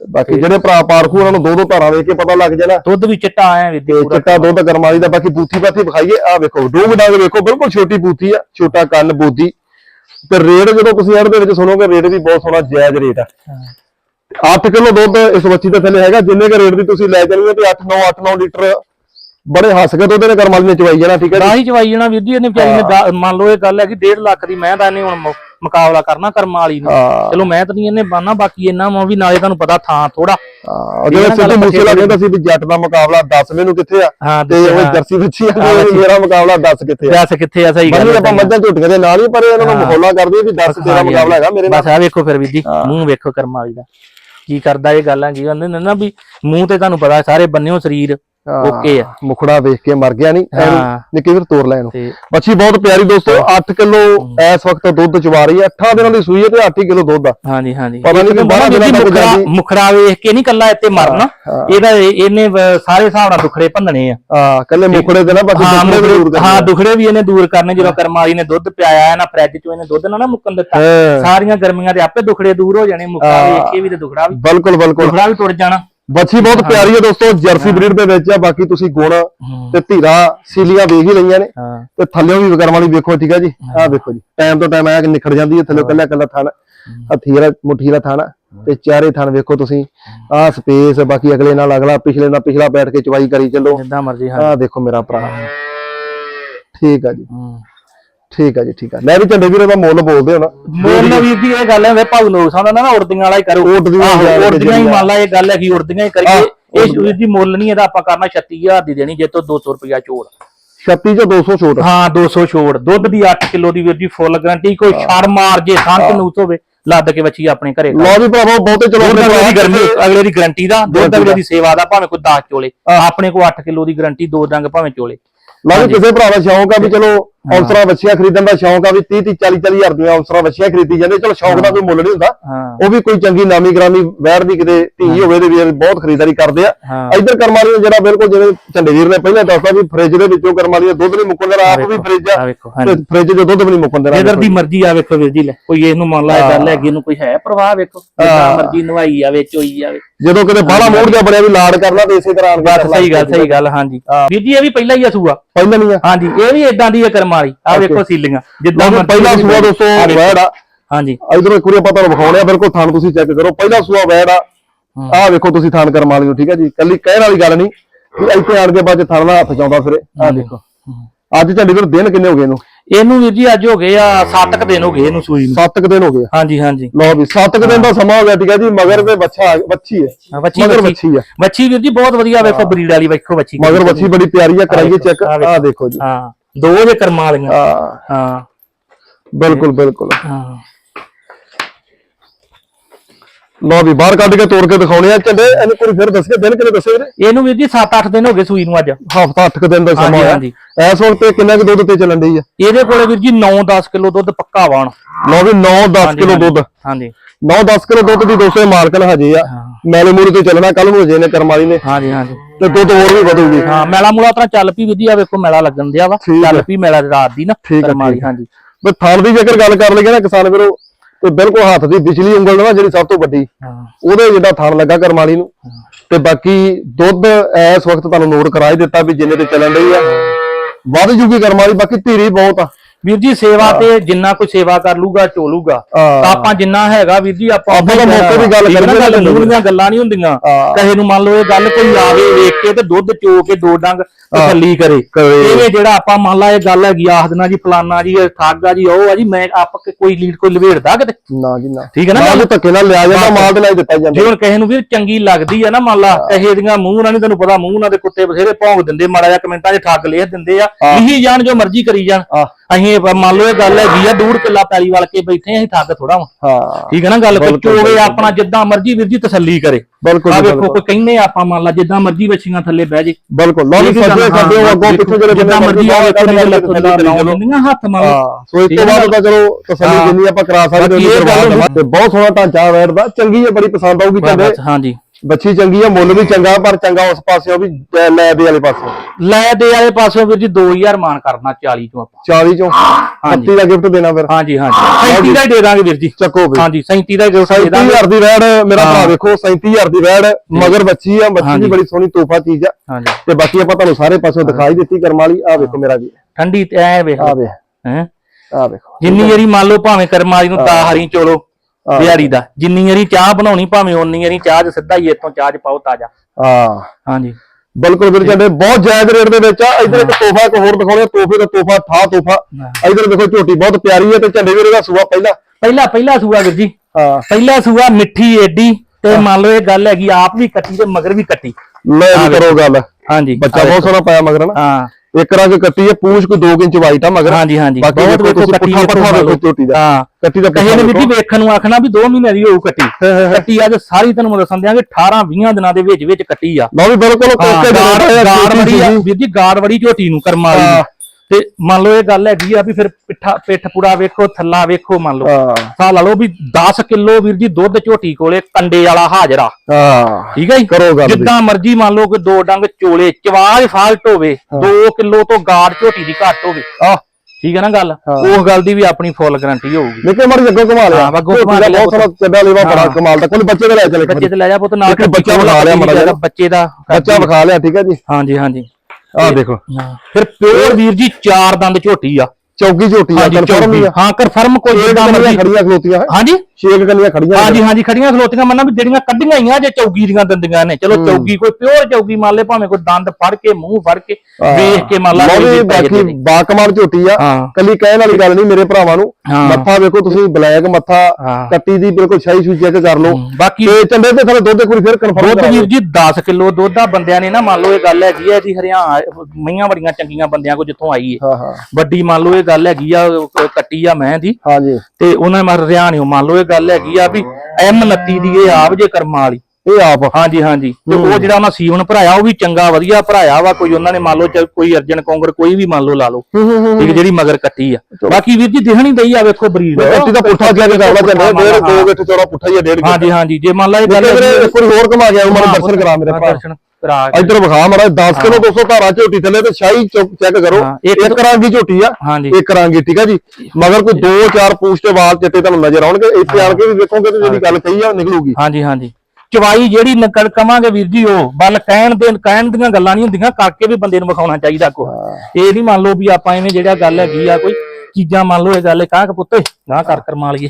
ਬਾਕੀ ਜਿਹੜੇ ਭਰਾ ਪਾਰਖੂ ਉਹਨਾਂ ਨੂੰ ਦੋ ਦੋ ਧਾਰਾਂ ਵੇਖ ਕੇ ਪਤਾ ਲੱਗ ਜਾਣਾ। ਦੁੱਧ ਵੀ ਚਿੱਟਾ ਆਇਆ ਜੀ ਤੇ ਚਿੱਟਾ ਦੁੱਧ ਕਰਮਾਲੀ ਦਾ ਬਾਕੀ ਬੂਥੀ ਪਾਥੀ ਵਿਖਾਈਏ। ਆ ਵੇਖੋ ਡੂੰਗ ਡਾਂਗ ਵੇਖੋ ਬਿਲਕੁਲ ਛੋਟੀ ਬੂਥੀ ਆ ਛੋਟਾ ਕੰਨ ਬੂਥੀ ਤੇ ਰੇਟ ਜਦੋਂ ਤੁਸੀਂ ਇਹਦੇ ਵਿੱਚ ਸੁਣੋਗੇ ਰੇਟ ਵੀ ਬਹੁਤ ਸੋਹਣਾ ਜਾਇਜ਼ ਰੇਟ ਆ। ਹਾਂ। 8 ਕਿਲੋ ਦੁੱਧ ਇਸ ਬੱਚੀ ਦੇ ਥੱਲੇ ਹੈਗਾ ਜਿੰਨੇ ਕ ਰੇਟ ਦੀ ਤੁਸੀਂ ਲੈ ਜਾਣਗੇ ਤੇ 8 9 8 9 ਲੀਟਰ ਬੜੇ ਹੱਸ ਕੇ ਦੁੱਧ ਨੇ ਕਰਮਾਲੀ ਨੇ ਚਵਾਈ ਜਾਣਾ ਠੀਕ ਹੈ ਨਾ ਹੀ ਚਵਾਈ ਜਣਾ ਵੀਰ ਜੀ ਇਹਨੇ ਵਿਚਾਰੀ ਨੇ ਗਾ- ਮੰਨ ਲਓ ਇਹ ਗੱਲ ਹੈ ਕਿ 1.5 ਲੱਖ ਦੀ ਮੈਂ ਤਾਂ ਇਹਨੇ ਹੁਣ ਮੁ- ਮੁਕਾਬਲਾ ਕਰਨਾ ਕਰਮਾਂ ਵਾਲੀ ਨੂੰ। ਹਾਂ। ਚਲੋ ਮੈਂ ਤਾਂ ਨਹੀਂ ਇਹਨੇ ਬਾਨਾ ਬਾਕੀ ਇਹਨਾਂ ਵਾ ਵੀ ਨਾਲੇ ਤੁਹਾਨੂੰ ਪਤਾ ਥਾਂ ਥੋੜਾ ਹਾਂ ਜਿਹੜੇ ਸਿੱਧੂ ਮੂਸੇਵਾਲਾ ਕਹਿੰਦਾ ਸੀ ਵੀ ਜੱਟ ਦਾ ਮੁਕਾਬਲਾ 10 ਮੈਨੂੰ ਕਿੱਥੇ ਆ? ਹਾਂ ਤੇ ਉਹ ਜਰਸੀ ਬੱਚੀ ਆ ਤੇ ਮੇਰਾ ਮੁਕਾਬਲਾ 10 ਕਿੱਥੇ ਆ? ਦੱਸ ਕਿੱਥੇ ਆ ਸਹੀ ਗੱਲ ਬੰਦੇ ਹੈ, ਆਪਾਂ ਮੱਝਾਂ ਝੁੱਟੀਆਂ ਦੇ ਨਾਲ ਹੀ ਪਰ ਇਹਨਾਂ ਨੂੰ ਹਾਂ। ਮਹੌਲਾ ਕਰਦੇ ਵੀ 10 ਤੇਰਾ ਹਾਂਜੀ, ਮੁਕਾਬਲਾ ਹੈਗਾ ਮੇਰੇ ਨਾਲ। ਬਸ ਆ ਵੇਖੋ ਫਿਰ ਵੀਰ ਜੀ ਹਾਂ। ਮੂੰਹ ਵੇਖੋ ਕਰਮਾਂ ਵਾਲੀ ਦਾ। ਕੀ ਕਰਦਾ ਇਹ ਗੱਲਾਂ ਕੀ ਕਹਿੰਦੇ ਨੇ ਨਾ ਵੀ ਮੂੰਹ ਤੇ ਤੁਹਾਨੂੰ ਪਤਾ ਸਾਰੇ ਬੰਨਿਓ ਸਰੀਰ। ਹਾਂ, ਓਕੇ ਆ। ਮੁਖੜਾ ਵੇਖ ਕੇ ਮਰ ਗਿਆ ਨਹੀਂ ਹਾਂ। ਨਿੱਕੀ ਵੀਰ ਤੋੜ ਲੈ ਇਹਨੂੰ। ਬੱਚੀ ਬਹੁਤ ਪਿਆਰੀ ਦੋਸਤੋ 8 ਕਿਲੋ ਇਸ ਵਕਤ ਦੁੱਧ ਚਵਾ ਰਹੀ ਹੈ 8 ਦਿਨਾਂ ਦੀ ਸੂਈ ਹੈ ਤੇ 8 ਕਿਲੋ ਦੁੱਧ ਆ। ਹਾਂਜੀ ਹਾਂਜੀ। ਪਤਾ ਨੀ ਵੀ ਬਾਰਾਂ ਦਿਨਾਂ ਤੱਕ ਮੁਖੜਾ ਜਾਂਦੀ- ਮੁਖੜਾ ਵੇਖ ਕੇ ਨਹੀਂ ਕੱਲਾ ਇੱਥੇ ਮਰਨਾ। ਇਹਦਾ ਇਹ- ਇਹਨੇ ਸਾਰੇ ਹਿਸਾਬ ਨਾਲ ਦੁਖੜੇ ਭੰਨਣੇ ਆ। ਹਾਂ ਕੱਲੇ ਮੁਖੜੇ ਤੇ ਨਾ ਬਾਕੀ ਦੁੱਖੜੇ ਜ਼ਰੂਰ ਮੁਖੜੇ- ਹਾਂ ਦੁਖੜੇ ਵੀ ਇਹਨੇ ਦੂਰ ਕਰਨੇ ਜਦੋਂ ਕਰਮਾਲੀ ਨੇ ਦੁੱਧ ਪਿਆਇਆ ਹੈ ਨਾ ਫ੍ਰਿਜ ਚੋਂ ਇਹਨੇ ਦੁੱਧ ਨਾ ਨਾ ਮੁੱਕਣ ਦਿੱਤਾ। ਸਾਰੀਆਂ ਗਰਮੀਆਂ ਦੇ ਆਪੇ ਦੁਖੜੇ ਦੂਰ ਹੋ ਜਾਣੇ ਮੁਖੜਾ। ਵੇਖ ਕੇ ਵੀ ਤੇ ਦੁਖੜਾ ਵੀ ਬਿਲਕੁਲ ਬਿਲਕੁਲ। ਦੁਖੜਾ ਵੀ ਟੁੱਟ ਜਾਣਾ। ਬੱਚੀ ਬਹੁਤ ਪਿਆਰੀ ਹੈ ਦੋਸਤੋ ਜਰਸੀ ਬਰੀਡ ਦੇ ਵਿੱਚ ਆ ਬਾਕੀ ਤੁਸੀਂ ਗੁਣ ਤੇ ਧੀਰਾ ਸੀਲੀਆਂ ਵੇਖ ਹੀ ਲਈਆਂ ਨੇ। ਤੇ ਥੱਲੇੋਂ ਵੀ ਵਗਰ ਵਾਲੀ ਵੇਖੋ ਠੀਕ ਹੈ ਜੀ? ਆਹ ਵੇਖੋ ਜੀ ਟਾਈਮ ਤੋਂ ਟਾਈਮ ਆਇਆ ਕਿ ਨਿਖੜ ਜਾਂਦੀ ਹੈ ਥੱਲੇ ਕੱਲਾ ਕੱਲਾ ਥਣ। ਹੱਥੀ ਵਾਲਾ ਮੁੱਠੀ ਵਾਲਾ ਥਣ ਤੇ ਚਾਰੇ ਥਣ ਵੇਖੋ ਤੁਸੀਂ। ਆਹ ਸਪੇਸ ਬਾਕੀ ਅਗਲੇ ਨਾਲ ਅਗਲਾ ਪਿਛਲੇ ਨਾਲ ਪਿਛਲਾ ਬੈਠ ਕੇ ਚਵਾਈ ਕਰੀ ਚੱਲੋ। ਜਿੱਦਾਂ ਮਰਜ਼ੀ ਹਾਂ। ਆਹ ਦੇਖੋ ਮੇਰਾ ਭਰਾ। ਠੀਕ ਆ ਜੀ। ਹੂੰ। ਠੀਕ ਆ ਜੀ ਠੀਕ ਆ। ਲੈ ਵੀ ਝੰਡੇ ਵੀਰੇ ਦਾ ਮੁੱਲ ਬੋਲਦੇ ਹੋ ਨਾ ਮੋਲ ਵੀਰ ਦੀ ਇਹ ਗੱਲ ਹੈ ਵੇ ਭਾਉ ਲੋਕ ਸਾਡਾ ਨਾ ਉੜਦੀਆਂ ਵਾਲਾ ਹੀ ਕਰੋ। ਆਹੋ, ਉੜਦੀਆਂ ਹੀ। ਮੰਨ ਲਾ ਇਹ ਗੱਲ ਹੈ ਕਿ ਉੜਦੀਆਂ ਹੀ ਕਰੀਏ। ਇਹ ਵੀਰ ਦੀ ਮੁੱਲ ਨਹੀਂ ਇਹਦਾ ਆਪਾਂ ਕਰਨਾ 36000 ਦੀ ਦੇਣੀ ਜੇ ਤੋਂ 200 ਰੁਪਇਆ ਛੋੜ 36 ਜਾਂ 200 ਛੋਟ ਹਾਂ 200 ਛੋੜ ਦੁੱਧ ਦੀ 8 ਕਿਲੋ ਦੀ ਵੀਰ ਦੀ ਫੁੱਲ ਗਾਰੰਟੀ ਕੋਈ ਛੜ ਮਾਰ ਜੇ ਸੰਤ ਨੂਤ ਹੋਵੇ ਲੱਦ ਕੇ ਬੱਚੀ ਆਪਣੇ ਘਰੇ ਲਓ ਵੀ ਭਰਾਵੋ ਬਹੁਤੇ ਚਲੋ ਦੁੱਧ ਅਗਲੇ ਦੀ ਗਰਮੀ ਅਗਲੇ ਦੀ ਗਾਰੰਟੀ ਦਾ ਦੁੱਧ ਅਗਲੇ ਦਾ। ਸੇਵਾ ਦਾ ਭਾਵੇਂ ਕੋਈ 10 ਚੋਲੇ। ਆਪਣੇ ਕੋ 8 ਕਿਲੋ ਦੀ ਗਾਰੰਟੀ ਦੋ ਡੰਗ ਭਾਵੇਂ ਚੋਲੇ। ਲਓ ਕਿਸੇ ਭਰਾ ਦਾ ਸ਼ੌਂਕ ਆ ਵੀ ਚਲੋ ਔਸਰਾ ਬੱਚੀਆਂ ਖਰੀਦਣ ਦਾ ਸ਼ੌਂਕ ਆ ਵੀ 30 30 40 40 ਹਜ਼ਾਰ ਦੀਆਂ ਔਸਰਾ ਬੱਚੀਆਂ ਖਰੀਦੀ ਜਾਂਦੇ। ਚਲੋ ਸ਼ੌਂਕ ਦਾ ਕੋਈ ਮੁੱਲ ਨਹੀਂ ਹੁੰਦਾ। ਹਾਂ। ਉਹ ਵੀ ਕੋਈ ਚੰਗੀ ਨਾਮੀ ਗ੍ਰਾਮੀ ਵੈੜ ਦੀ ਕਿਤੇ ਧੀ ਹੋਵੇ ਤੇ ਵੀਰ ਬਹੁਤ ਖਰੀਦਦਾਰੀ ਕਰਦੇ ਆ। ਹਾਂ। ਇੱਧਰ ਕਰਮਾਲੀ ਜਿਹੜਾ ਬਿਲਕੁਲ ਜਿਵੇਂ ਝੰਡੇ ਵੀਰ ਨੇ ਪਹਿਲਾਂ ਦੱਸਤਾ ਵੀ ਫ੍ਰਿਜ ਦੇ ਵਿੱਚੋਂ ਕਰਮਾਲੀ ਦਾ ਦੁੱਧ ਨਹੀਂ ਮੁੱਕਣ ਦੇਣਾ ਆਪ ਵੀ ਫ੍ਰਿਜ ਆ। ਤੇ ਫ੍ਰਿਜ ਦੇ ਦੁੱਧ ਵੀ ਨਹੀਂ ਮੁੱਕਣ ਦੇਣਾ। ਜਿੱਧਰ ਦੀ ਮਰਜ਼ੀ ਆ ਵੇਖੋ ਵੀਰ ਜੀ ਲੈ। ਕੋਈ ਇਹਨੂੰ ਮੰਨ ਲਾ ਗੱਲ ਹੈਗੀ ਇਹਨੂੰ ਕੋਈ ਹੈ ਪ੍ਰਵਾਹ ਵੇਖੋ। ਜਿੱਦਾਂ ਮਰਜ਼ੀ ਨਵਾਈ ਆਵੇ ਚੋਈ ਜਾਵੇ ਜਦੋਂ ਕਿਤੇ ਬਾਹਲਾ ਮੂਡ ਜਾ ਬਣਿਆ ਵੀ ਲਾਡ ਕਰਨਾ ਤੇ ਇਸੇ ਤਰ੍ਹਾਂ ਸਹੀ ਗੱਲ ਸਹੀ ਗੱਲ ਹਾਂਜੀ। ਵੀਰ ਜੀ ਇਹ ਵੀ ਪਹਿਲਾਂ ਹੀ ਆ ਸੂਆ। ਪਹਿਲਾਂ ਨਹੀਂ ਆ। ਹਾਂਜੀ ਇਹ ਵੀ ਇਦਾਂ ਦੀ ਹੈ ਕਰਮ ਵਾਲੀ ਆ ਵੇਖੋ ਸੀਲੀਆਂ। ਜਿੱਦਾਂ ਲਓ ਵੀ ਪਹਿਲਾ ਮਰਜ਼ੀ ਸੂਆ ਦੋਸਤੋ ਆ। ਵੈੜ ਆ। ਹਾਂਜੀ। ਇਧਰੋਂ ਇੱਕ ਵਾਰੀ ਆਪਾਂ ਤੁਹਾਨੂੰ ਵਿਖਾਉਣੇ ਆ ਬਿਲਕੁਲ ਥਾਣ ਤੁਸੀਂ ਚੈੱਕ ਕਰੋ। ਪਹਿਲਾ ਸੂਆ ਵੈੜ ਆ। ਆਹ ਵੇਖੋ ਤੁਸੀਂ ਥਾਣ ਕਰਮਾਲੀ ਨੂੰ ਠੀਕ ਹੈ ਜੀ? ਕੱਲੀ ਕਹਿਣ ਵਾਲੀ ਗੱਲ ਨਹੀਂ। ਵੀ ਇੱਥੇ ਆਣ ਕੇ ਬਾਅਦ ਚ ਥਾਣ ਦਾ ਹੱਥ ਚਾਉਂਦਾ ਫਿਰੇ। ਆਹ ਦੇਖੋ। ਅੱਜ ਚੰਡੀਗੜ੍ਹ ਦਿਨ ਕਿੰਨੇ ਹੋ ਗਏ ਇਹਨੂੰ? ਇਹਨੂੰ ਵੀਰ ਜੀ ਅੱਜ ਹੋ ਗਏ ਆ 7 ਕ ਦਿਨ ਹੋ ਗਏ ਇਹਨੂੰ ਸੂਈ ਨੂੰ। 7 ਦਿਨ ਹੋ ਗਏ। ਆ। ਹਾਂਜੀ ਹਾਂਜੀ। ਲਓ ਵੀ 7 ਦਿਨ ਦਾ ਸਮਾਂ ਹੋ ਗਿਆ ਠੀਕ ਹੈ ਜੀ? ਮਗਰ ਤੇ ਬੱਚਾ ਆ- ਬੱਚੀ ਹੈ ਹਾਂ, ਮਗਰ ਬੱਚੀ ਆ ਵੱਛੀ ਵੀਰ ਜੀ ਬਹੁਤ ਵਧੀਆ ਵੇਖੋ ਬਰੀਡ ਵਾਲੀ ਵੇਖੋ ਵੱਛੀ ਮਗਰ ਬੱਚੀ ਬੜੀ ਪਿਆਰੀ ਆ ਕਰਾਈਏ ਚੈੱਕ। ਆਹ ਦੇਖੋ ਜੀ। ਹਾਂ। ਦੋ ਦੇ ਕਰਮਾਂ ਵਾਲੀਆਂ। ਹਾਂ। ਹਾਂ। ਬਿਲਕੁਲ ਬਿਲਕੁਲ। ਹਾਂ। ਲਓ ਵੀ ਬਾਹਰ ਕੱਢ ਕੇ ਤੋੜ ਕੇ ਦਿਖਾਉਣੇ ਆ ਝੰਡੇ ਇਹਨੂੰ ਕੋਈ ਫਿਰ ਦੱਸ ਕੇ ਦਿਨ ਕਿੰਨੇ ਦੱਸੇ ਵੀਰੇ ਇਹਨੂੰ ਵੀਰ ਜੀ 7-8 ਦਿਨ ਹੋ ਗਏ ਸੂਈ ਨੂੰ ਅੱਜ। ਹਫਤਾ 8 ਦਿਨ ਦਾ ਸਮਾਂ ਹਾਂਜੀ। ਇਸ ਵਕਤ ਇਹ ਕਿੰਨਾ ਕੁ ਦੁੱਧ ਤੇ ਚੱਲਣ ਡਈ ਆ? ਇਹਦੇ ਕੋਲੇ ਵੀਰ ਜੀ 9-10 ਕਿਲੋ ਦੁੱਧ ਪੱਕਾ ਵਾਣ। ਲਓ ਵੀ 9-10 ਕਿਲੋ ਦੁੱਧ। ਹਾਂਜੀ। 9-10 ਕਿਲੋ ਦੁੱਧ ਦੀ ਇਹ ਮਾਲਕਨ ਹਜੇ ਆ। ਹਾਂ। ਮੈਲੇ ਮੂਰੇ ਤੇ ਚੱਲਣਾ ਕੱਲ ਨੂੰ ਹਜੇ ਨੇ ਕਰਮਾਲੀ ਨੇ। ਹਾਂਜੀ ਹਾਂਜੀ। ਤੇ ਦੁੱਧ ਹੋਰ ਵੀ ਵਧੂਗੀ। ਹਾਂ ਮੈਲਾ ਮੂਲਾ ਤਾਂ ਚੱਲ ਪਈ ਵੀਰ ਜੀ ਆ ਵੇਖੋ ਮੈਲਾ ਲੱਗਣ ਦਿਆ ਵਾ। ਚੱਲ। ਪਈ ਮੈਲਾ ਰਾਤ ਦੀ ਨਾ ਠੀਕ ਆ, ਕਰਮਾਂ ਠੀਕ ਵਾਲੀ ਹਾਂਜੀ। ਵੀ ਥਣ ਦੀ ਜੇਕਰ ਗੱਲ ਕਰ ਲਈਏ ਨਾ ਕਿਸਾਨ ਵੀਰੋ ਤੇ ਬਿਲਕੁਲ ਹੱਥ ਦੀ ਵਿਚਲੀ ਉਂਗਲ ਨਾ ਜਿਹੜੀ ਸਭ ਤੋਂ ਵੱਡੀ ਹਾਂ। ਉਹਦੇ ਜਿਹੜਾ ਥਣ ਲੱਗਾ ਕਰਮਾਲੀ ਨੂੰ। ਤੇ ਬਾਕੀ ਦੁੱਧ ਇਸ ਵਕਤ ਤੁਹਾਨੂੰ ਨੋਟ ਕਰਾ ਹੀ ਦਿੱਤਾ ਵੀ ਜਿੰਨੇ ਤੇ ਚੱਲਣ ਰਹੀ ਆ। ਵੱਧ ਜੂਗੀ ਕਰਮਾਲੀ ਬਾਕੀ ਧੀਰੀ ਬਹੁਤ ਆ। ਵੀਰ ਜੀ ਸੇਵਾ ਤੇ ਜਿੰਨਾ ਕੋਈ ਸੇਵਾ ਕਰ ਲੂਗਾ ਚੋਲੂਗਾ। ਤਾਂ ਆਪਾਂ ਜਿੰਨਾ ਹੈਗਾ ਵੀਰ ਜੀ ਆਪਾਂ ਆਪਾਂ ਤਾਂ ਮੌਕੇ ਦੀ ਗੱਲ ਠੀਕ ਆ ਨਾ, ਕਰੀਏ ਨਾ ਗੱਲ ਨਹੀਂ ਹੁੰਦੀਆਂ। ਕਹੇ ਨੂੰ ਮੰਨ ਲਓ ਇਹ ਗੱਲ ਕੋਈ ਆਵੇ ਵੇਖ ਕੇ ਤੇ ਦੁੱਧ ਚੋ ਕੇ ਦੋ ਡੰਗ ਤਸੱਲੀ ਕਰੇ। ਇਹ ਜਿਹੜਾ ਆਪਾਂ ਮੰਨ ਲਾ ਇਹ ਗੱਲ ਹੈਗੀ ਆਖ ਦੇਣਾ ਜੀ ਫਲਾਨਾ ਜੀ ਇਹ ਠੱਗ ਜੀ ਉਹ ਆ ਜੀ ਮੈਂ ਆਪ ਕੋਈ ਲੀਡ ਕੋਈ ਲਵੇੜਦਾ ਕਿਤੇ? ਨਾ ਜੀ ਨਾ। ਠੀਕ ਹੈ ਨਾ? ਕੋਈ ਧੱਕੇ ਨਾਲ ਲਿਆ ਜਾਂਦਾ ਮਾਲ ਤੇ ਲੈ ਦਿੱਤਾ ਜੇ ਜਾਂਦਾ ਹੁਣ ਕਿਸੇ ਨੂੰ ਵੀ ਚੰਗੀ ਲੱਗਦੀ ਆ ਨਾ ਮੰਨ ਲਾ ਕਹੇ ਦੀਆਂ ਮੂੰਹ ਨਾਲ ਨਹੀਂ ਤੈਨੂੰ ਪਤਾ ਮੂੰਹ ਨਾਲ ਦੇ ਕੁੱਤੇ ਬਥੇਰੇ ਭੌਂਕ ਦਿੰਦੇ ਮਾੜਾ ਜਿਹਾ ਕਮੈਂਟਾਂ 'ਚ ਠੱਗ ਲਿਖ ਦਿੰਦੇ ਆ ਲਿਖੀ ਜਾਣ ਜੋ ਮਰਜ਼ੀ ਕਰੀ ਜਾਣ। ਅਸੀਂ ਇਹ ਮੰਨ ਲਓ ਇਹ ਗੱਲ ਹੈਗੀ ਆ ਡੂੜ ਕਿੱਲਾ ਪੈਲੀ ਵਾਲ ਕੇ ਬੈਠੇ ਅਸੀਂ ਥੱਕ ਥੋੜਾ ਵਾ ਹਾਂ ਠੀਕ ਹੈ ਨਾ ਗੱਲ ਕੋਈ ਬਿਲਕੁਲ। ਆਪਣਾ ਜਿੱਦਾਂ ਮਰਜ਼ੀ ਵੀਰ ਜੀ ਤਸੱਲੀ ਕਰੇ ਬਿਲਕੁਲ ਆ ਜੀ, ਵੇਖੋ ਬਿਲਕੁਲ ਕੋਈ ਕਹਿੰਦੇ ਆ ਆਪਾਂ ਮੰਨ ਲਾ ਜਿੱਦਾਂ ਮਰਜ਼ੀ ਬੱਚੀਆਂ ਥੱਲੇ ਬਹਿ ਜੇ ਬਿਲਕੁਲ ਸੱਜੇ ਹਾਂ, ਕਰਦੇ ਹੋ ਅੱਗੋਂ ਪਿੱਛੇ ਜਿਹੜੇ ਜਿੱਦਾਂ ਮਰਜ਼ੀ ਥੱਲੇ ਚਲੋ। ਲਾਉਂਦੀਆਂ ਹੱਥ ਹਾਂ ਸੋ ਇਸ ਤੋਂ ਬਾਅਦ? ਤਾਂ ਚਲੋ ਤਸੱਲੀ। ਜਿੰਨੀ ਆਪਾਂ ਕਰਾ ਸਕਦੇ ਬਾਕੀ ਇਹ ਗੱਲ-। ਤੇ ਬਹੁਤ ਸੋਹਣਾ ਢਾਂਚਾ ਵੈੜ ਦਾ ਚੰਗੀ ਹੈ ਬੜੀ ਪਸੰਦ ਆਊਗੀ ਬਸ ਹਾਂਜੀ ਬੱਚੀ ਚੰਗੀ ਹੈ ਮੁੱਲ ਵੀ ਚੰਗਾ ਪਰ ਚੰਗਾ ਉਸ ਪਾਸਿਓਂ ਵੀ ਅਹ, ਲੈ ਦੇ ਵਾਲੇ ਪਾਸਿਓਂ। ਲੈ ਦੇ ਵਾਲੇ ਪਾਸੋਂ ਵੀਰ ਜੀ 2000 ਮਾਨ ਕਰਨਾ 40 ਚੋਂ ਆਪਾਂ। 40 ਚੋਂ? 30 ਦਾ ਗਿਫਟ ਦੇਣਾ ਫਿਰ। ਹਾਂਜੀ ਹਾਂਜੀ। 37 ਦਾ ਹੀ ਦੇ ਦਾਂਗੇ ਵੀਰ ਜੀ। ਚੱਕੋ ਵੀ। ਹਾਂਜੀ 37 ਦਾ ਹੀ ਦੇ ਦਾਂਗੇ। 37000 ਦੀ ਵੈੜ ਮੇਰਾ ਭਰਾ। ਵੇਖੋ 37000 ਦੀ ਵੈੜ ਮਗਰ ਬੱਚੀ ਆ ਬੱਚੀ। ਵੀ ਬੜੀ ਸੋਹਣੀ ਤੋਹਫਾ ਚੀਜ਼ ਆ। ਹਾਂਜੀ। ਤੇ ਬਾਕੀ ਆਪਾਂ ਤੁਹਾਨੂੰ ਸਾਰੇ ਪਾਸੋਂ ਦਿਖਾਈ ਦਿੱਤੀ ਕਰਮ ਵਾਲੀ। ਆ ਵੇਖੋ ਮੇਰਾ ਵੀ ਠੰਡੀ ਤੇ ਐ ਵੇਖ ਆ ਵੇ ਹੈ? ਆ ਵੇਖੋ। ਜਿੰਨੀ ਵਾਰੀ ਮੰਨ ਲਓ ਭਾਵੇਂ ਕਰਮਾਲੀ ਨੂੰ ਤਾਂ ਹਰੀ ਚੋਲੋ। ਬਿਹਾਰੀ ਦਾ। ਜਿੰਨੀ ਵਾਰੀ ਚਾਹ ਬਣਾਉਣੀ ਭਾਵੇਂ ਓਨੀ ਵਾਰੀ ਚਾਹ ਚ ਸਿੱਧਾ ਹੀ ਇੱਥੋਂ ਚਾਹ ਚ ਪਾਓ ਤਾਜ਼ਾ। ਹਾਂ। ਹਾਂਜੀ। ਬਿਲਕੁਲ ਵੀਰ ਚੰਡੇ ਬਹੁਤ ਜਾਇਜ਼ ਰੇਟ ਦੇ ਵਿੱਚ ਆ। ਇਧਰ ਇੱਕ ਤੋਹਫਾ ਇੱਕ ਹੋਰ ਦਿਖਾਉਣੇ ਤੋਹਫੇ ਦਾ ਤੋਹਫਾ ਠਾ ਤੋਹਫਾ। ਇਧਰ ਦੇਖੋ ਝੋਟੀ ਬਹੁਤ ਪਿਆਰੀ ਹੈ ਤੇ ਝੰਡੇ ਵੀਰੇ ਦਾ ਸੂਆ ਪਹਿਲਾ। ਪਹਿਲਾ ਪਹਿਲਾ ਸੂਆ ਵੀਰ ਜੀ। ਹਾਂ। ਪਹਿਲਾ ਸੂਆ ਮਿੱਠੀ ਏਡੀ। ਤੇ ਮੰਨ ਲਓ ਇਹ ਗੱਲ ਹੈਗੀ ਆਪ ਵੀ ਕੱਟੀ ਤੇ ਮਗਰ ਵੀ ਕੱਟੀ। ਲੈ ਵੀ ਕਰੋ ਗੱਲ। ਹਾਂਜੀ। ਬੱਚਾ ਬਹੁਤ ਸੋਹਣਾ ਪਾਇਆ ਮਗਰ ਨਾ ਹਾਂ। ਇੱਕ ਰੰਗ ਕੱਟੀ ਹੈ ਪੂੰਛ ਕੋ 2 ਇੰਚ ਵਾਈਟ ਆ ਮਗਰ। ਹਾਂਜੀ ਹਾਂਜੀ। ਬਾਕੀ ਬਹੁਤ ਵੇਖੋ ਕੱਟੀ ਪੱਠਾ ਵੇਖੋ ਦਾ। ਹਾਂ। ਕੱਟੀ ਦਾ ਕਹੇ ਨੇ ਵੇਖੋ। ਵੇਖਣ ਨੂੰ ਆਖਣਾ ਵੀ 2 ਮਹੀਨੇ ਦੀ ਹੋਊ ਕੱਟੀ। ਕੱਟੀ ਅੱਜ ਸਾਰੀ ਤੁਹਾਨੂੰ ਦੱਸਣ ਦਿਆਂਗੇ 18 20 ਦਿਨਾਂ ਦੇ ਵਿੱਚ ਵਿੱਚ ਕੱਟੀ ਆ। ਲਓ ਵੀ ਬਿਲਕੁਲ ਹਾਂ, ਕੋਕੇ ਗਾੜ ਗਾੜ ਵੜੀ ਆ। ਵੀਰ ਜੀ ਗਾੜ ਵੜੀ ਝੋਟੀ ਨੂੰ ਕਰਮਾ ਵਾਲੀ। ਹਾਂ। ਤੇ ਮੰਨ ਲਓ ਇਹ ਗੱਲ ਹੈਗੀ ਆ ਵੀ ਫਿਰ ਪਿੱਠਾ ਪਿੱਠ ਪੁੜਾ ਵੇਖੋ ਥੱਲਾ ਵੇਖੋ ਮੰਨ ਲਓ। ਹਾਂ। ਸਾਹ ਲਾ ਲਓ ਵੀ 10 ਕਿਲੋ ਵੀਰ ਜੀ ਦੁੱਧ ਝੋਟੀ ਕੋਲੇ ਕੰਡੇ ਵਾਲਾ ਹਾਜ਼ਰਾ। ਹਾਂ। ਠੀਕ ਹੈ ਜੀ? ਕਰੋ ਗੱਲ। ਜਿੱਦਾਂ ਮਰਜ਼ੀ ਮੰਨ ਲਓ ਕਿ ਦੋ ਡੰਗ ਚੋਲੇ ਚਵਾਜ ਫਾਲਟ ਹੋਵੇ 2 ਕਿਲੋ ਤੋਂ ਗਾੜ ਝੋਟੀ ਦੀ ਘੱਟ ਹੋਵੇ। ਆ ਠੀਕ ਹੈ ਨਾ ਗੱਲ। ਉਸ ਗੱਲ ਦੀ ਵੀ ਆਪਣੀ ਫੁੱਲ ਗਾਰੰਟੀ ਹੋਊਗੀ। ਨਿੱਕੇ ਮਾੜੀ ਅੱਗੋਂ ਕਮਾ ਲਿਆ। ਹਾਂ, ਅੱਗੋਂ ਦਾ ਲਿਆ ਬਹੁਤ ਸੋਹਣਾ ਚੱਡਾ ਲੇਵਾ ਬੜਾ। ਕਮਾਲ ਦਾ। ਕੋਈ ਬੱਚੇ ਦਾ ਲੈ ਚਲੇ ਬੱਚੇ ਤੇ ਲੈ ਜਾ ਪੁੱਤ ਨਾਲ ਬੱਚਾ ਵਿਖਾ ਲਿਆ ਮਾੜਾ। ਬੱਚੇ ਦਾ ਬੱਚਾ ਵਿਖਾ ਲਿਆ ਠੀਕ ਹੈ ਜੀ? ਹਾਂਜੀ ਹਾਂਜੀ। ਆਹ ਦੇਖੋ ਹਾਂ। ਫਿਰ ਪਿਓਰ ਵੀਰ ਜੀ ਚਾਰ ਦੰਦ ਝੋਟੀ ਆ ਚੌਕੀ ਝੋਟੀ ਆ ਹਾਂਜੀ ਕਨਫਰਮ ਹੀ ਚੌਕੀ ਆ। ਹਾਂ ਕਨਫਰਮ ਕੋਈ ਛੇ ਜਿੱਦਾਂ ਮਰਜ਼ੀ। ਖੜੀਆਂ ਖਲੋਤੀਆਂ ਹੈ? ਹਾਂਜੀ। ਛੇ ਕੰਨੀਆਂ ਖੜੀਆਂ ਹਾਂਜੀ ਹਾਂਜੀ ਖੜੀਆਂ ਖਲੋਤੀਆਂ ਮੰਨਾ ਵੀ ਜਿਹੜੀਆਂ ਕੱਢੀਆਂ ਹੀ ਆ ਜੇ ਚੌਗੀ ਦੀਆਂ ਦੰਦੀਆਂ ਨੇ। ਚਲੋ ਚੌਗੀ ਕੋਈ ਪਿਓਰ ਚੌਗੀ ਮੰਨ ਲੈ ਭਾਵੇਂ ਕੋਈ ਦੰਦ ਫੜ ਕੇ ਮੂੰਹ ਫੜ ਕੇ ਵੇਖ ਕੇ ਮੰਨ ਲਾ ਕੋਈ ਬਾਕੀ। ਬਾਕਮਾਲ ਝੋਟੀ ਆ। ਹਾਂ। ਕੱਲੀ ਕਹਿਣ ਵਾਲੀ ਗੱਲ ਨਹੀਂ ਮੇਰੇ ਭਰਾਵਾਂ ਨੂੰ। ਹਾਂ। ਮੱਥਾ ਵੇਖੋ ਤੁਸੀਂ ਬਲੈਕ ਮੱਥਾ ਹਾਂ। ਕੱਟੀ ਦੀ ਬਿਲਕੁਲ ਸ਼ਾਹੀ ਸ਼ੂ ਚੈੱਕ ਕਰ ਲਓ। ਬਾਕੀ ਤੇ ਚੰਡੇ ਤੇ ਥਲੇ ਦੁੱਧ ਇੱਕ ਵਾਰੀ ਫਿਰ ਕਨਫਰਮ ਦੁੱਧ ਵੀਰ ਜੀ 10 ਕਿਲੋ ਦੁੱਧ ਆ ਬੰਦਿਆਂ ਨੇ ਨਾ ਮੰਨ ਲਓ ਇਹ ਗੱਲ ਹੈਗੀ ਆ ਇਹਦੀ ਹਰਿਆਣਾ ਮਈਆਂ ਬੜੀਆਂ ਚੰਗੀਆਂ ਬੰਦਿਆਂ ਕੋ ਜਿੱਥੋਂ ਆਈ ਹਾਂ ਹਾਂ। ਵੱਡੀ ਮੰਨ ਲਓ ਇਹ ਗੱਲ ਹੈਗੀ ਆ ਉਹ ਕੱਟੀ ਆ ਮੈਂ ਦੀ। ਹਾਂਜੀ। ਤੇ ਉਹਨਾਂ ਮਰ ਹਰਿਆਣਿਓ ਮੰਨ ਲਓ ਇਹ ਗੱਲ ਹੈਗੀ ਆ ਵੀ ਐਮ 29 ਦੀ ਇਹ ਆਪ ਜੇ ਕਰਮਾਂ ਵਾਲੀ। ਇਹ ਆਪ। ਹਾਂਜੀ ਹਾਂਜੀ। ਤੇ ਉਹ ਜਿਹੜਾ ਉਹਨਾਂ ਸੀਵਨ ਭਰਾਇਆ ਉਹ ਵੀ ਚੰਗਾ ਵਧੀਆ ਭਰਾਇਆ ਵਾ ਕੋਈ ਉਹਨਾਂ ਨੇ ਮੰਨ ਲਓ ਕੋਈ ਅਰਜਨ ਕੌਂਗਰ ਕੋਈ ਵੀ ਮੰਨ ਲਓ ਲਾ ਲਓ। ਠੀਕ ਜਿਹੜੀ ਮਗਰ ਕੱਟੀ ਆ। ਬਾਕੀ ਵੀਰ ਜੀ ਦਿਖਣੀ ਦਈ ਆ ਵੇਖੋ ਬਰੀਡ। ਕੱਟੀ ਦਾ ਪੁੱਠਾ ਚੈੱਕ ਕਰ ਲਾ ਚੰਡੇ ਡੇਢ ਦੋ ਗਿੱਠ ਚੌੜਾ ਪੁੱਠਾ ਹੀ ਆ ਡੇਢ ਹਾਂਜੀ ਹਾਂਜੀ। ਜੇ ਮੰਨ ਲਾ ਇਹ ਗੱਲ ਵਾਰੀ ਹੋਰ ਕਮਾ ਗਿਆ ਉਹਨਾਂ ਦਰਸ਼ਨ ਕਰਾ ਮੇਰੇ ਭਰਾ। ਦਰਸ਼ਨ। ਕਰਾ ਕੇ। ਇੱਧਰ ਵਿਖਾ ਮਾੜਾ 10 ਕਿਲੋ 200 ਧਾਰਾ ਝੋਟੀ ਥੱਲੇ ਤੇ ਸ਼ਾਹੀ ਚੈੱਕ ਕਰੋ। ਹਾਂ, ਇੱਕ- ਇੱਕ ਰੰਗ ਦੀ ਝੋਟੀ ਆ। ਹਾਂਜੀ। ਇੱਕ ਰੰਗ ਦੀ ਠੀਕ ਆ ਜੀ? ਮਗਰ ਕੋਈ ਦੋ ਚਾਰ ਪੂਛ ਤੇ ਵਾਲ ਚਿੱਟੇ ਤੁਹਾਨੂੰ ਨਜ਼ਰ ਆਉਣਗੇ। ਇੱਥੇ ਆਣ ਕੇ ਵੀ ਵੇਖੋਗੇ ਤੇ ਜਿਹੜੀ ਗੱਲ ਕਹੀ ਆ ਉਹ ਨਿਕਲੂਗੀ। ਹਾਂਜੀ ਹਾਂਜੀ। ਚਵਾਈ ਜਿਹੜੀ ਨਕਲ ਕਵਾਂਗੇ ਵੀਰ ਜੀ ਉਹ ਬਲ ਕਹਿਣ ਦੇ ਕਹਿਣ ਦੀਆਂ ਗੱਲਾਂ ਨਹੀਂ ਹੁੰਦੀਆਂ ਕਰਕੇ ਵੀ ਬੰਦੇ ਨੂੰ ਵਿਖਾਉਣਾ ਚਾਹੀਦਾ ਕੋ ਇਹ ਨਹੀਂ ਮੰਨ ਲਓ ਵੀ ਆਪਾਂ ਐਵੇਂ ਜਿਹੜਾ ਗੱਲ ਹੈਗੀ ਆ ਕੋਈ ਚੀਜ਼ਾਂ ਮੰਨ ਲਓ ਇਹ ਗੱਲ ਕਾਹ ਪੁੱਤੇ ਨਾ ਕਰ ਕਰ ਮਾਰ ਲਈਏ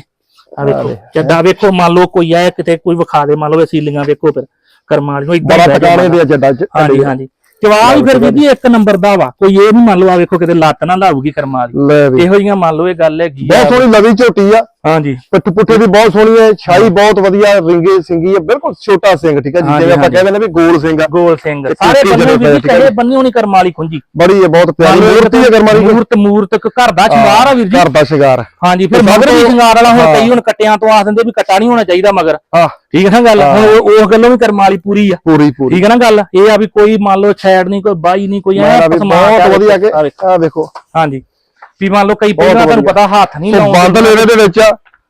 ਆ ਵੇਖੋ ਚੱਡਾ ਵੇਖੋ ਮੰਨ ਲਓ ਕੋਈ ਆਏ ਕਿਤੇ ਕੋਈ ਵਿਖਾ ਦੇ ਮੰਨ ਲਓ ਇਹ ਸੀਲੀਆਂ ਵੇਖੋ ਫਿਰ। ਕਰਮਾਂ ਵਾਲੀ ਇਦਾਂ ਬੜਾ ਟਿਕਾਣੇ ਦੇ ਜੱਡਾ ਚ ਹਾਂਜੀ ਹਾਂਜੀ। ਵੀ ਫਿਰ ਵੀਰ ਜੀ ਇੱਕ ਨੰਬਰ ਦਾ ਵਾ। ਕੋਈ ਇਹ ਨਹੀਂ ਮੰਨ ਲਓ ਆ ਵੇਖੋ ਕਿਤੇ ਲੱਤ ਨਾ ਲਾਊਗੀ ਕਰਮਾਂ ਵਾਲੀ। ਵੀ। ਇਹੋ ਜਿਹੀਆਂ ਮੰਨ ਲਓ ਇਹ ਗੱਲ ਹੈਗੀ ਬਹੁਤ ਸੋਹਣੀ ਲਵੀ ਝੋਟੀ ਆ। ਹਾਂਜੀ। ਪਿੱਠ ਪੁੱਠੇ ਦੀ ਬਹੁਤ ਸੋਹਣੀ ਹੈ ਛਾਈ ਬਹੁਤ ਵਧੀਆ ਰਿੰਗੇ ਸਿੰਗੀ ਹੈ ਬਿਲਕੁਲ ਛੋਟਾ ਸਿੰਘ ਠੀਕ ਹੈ ਜਿਵੇਂ ਆਪਾਂ। ਕਹਿੰਦੇ ਨੇ ਵੀ ਗੋਲ ਸਿੰਘ ਆ। ਗੋਲ ਸਿੰਘ। ਸਾਰੇ ਬੰਨੇ ਵੀ ਕਹੇ। ਬੰਨੇ ਹੋਣੀ ਕਰਮਾਂ ਵਾਲੀ ਖੁੰਜੀ। ਬੜੀ ਹੈ ਬਹੁਤ ਪਿਆਰੀ ਮੂਰਤੀ ਹੈ ਕਰਮਾਲੀ ਮੂਰਤ ਮੂਰਤ ਘਰ ਦਾ ਸ਼ਿੰਗਾਰ ਆ ਵੀਰ ਜੀ। ਘਰ ਦਾ ਸ਼ਿੰਗਾਰ। ਹਾਂਜੀ ਫਿਰ ਮਗਰ ਵੀ ਸ਼ਿੰਗਾਰ ਵਾਲਾ ਹੁਣ। ਕਈ ਹੁਣ ਕੱਟਿਆਂ ਤੋਂ ਆਖ ਦਿੰਦੇ ਵੀ ਕੱਟਾ ਨਹੀਂ ਹੋਣਾ ਚਾਹੀਦਾ ਮਗਰ। ਹਾਂ। ਠੀਕ ਹੈ ਨਾ ਗੱਲ? ਹੁਣ ਉਹ- ਉਸ ਗੱਲੋਂ ਵੀ ਕਰਮਾਂ ਵਾਲੀ ਪੂਰੀ ਆ। ਪੂਰੀ ਪੂਰੀ। ਠੀਕ ਹੈ ਨਾ ਗੱਲ? ਇਹ ਆ ਵੀ ਕੋਈ ਮੰਨ ਲਓ ਛੈੜ ਨਹੀਂ ਕੋਈ ਬਾਈ ਨਹੀਂ ਕੋਈ ਐ ਵੀ ਬਹੁਤ ਵਧੀਆ ਕਿ। ਆ ਵੇਖੋ। ਹਾਂਜੀ। ਵੀ ਮੰਨ ਲਓ ਕਈ ਪਹਿਲਾਂ ਤੁਹਾਨੂੰ। ਪਤਾ ਹੱਥ ਨਹੀਂ ਲਾਉਂਦੇ ਬੰਦ ਲੇੜੇ ਦੇ ਵਿੱਚ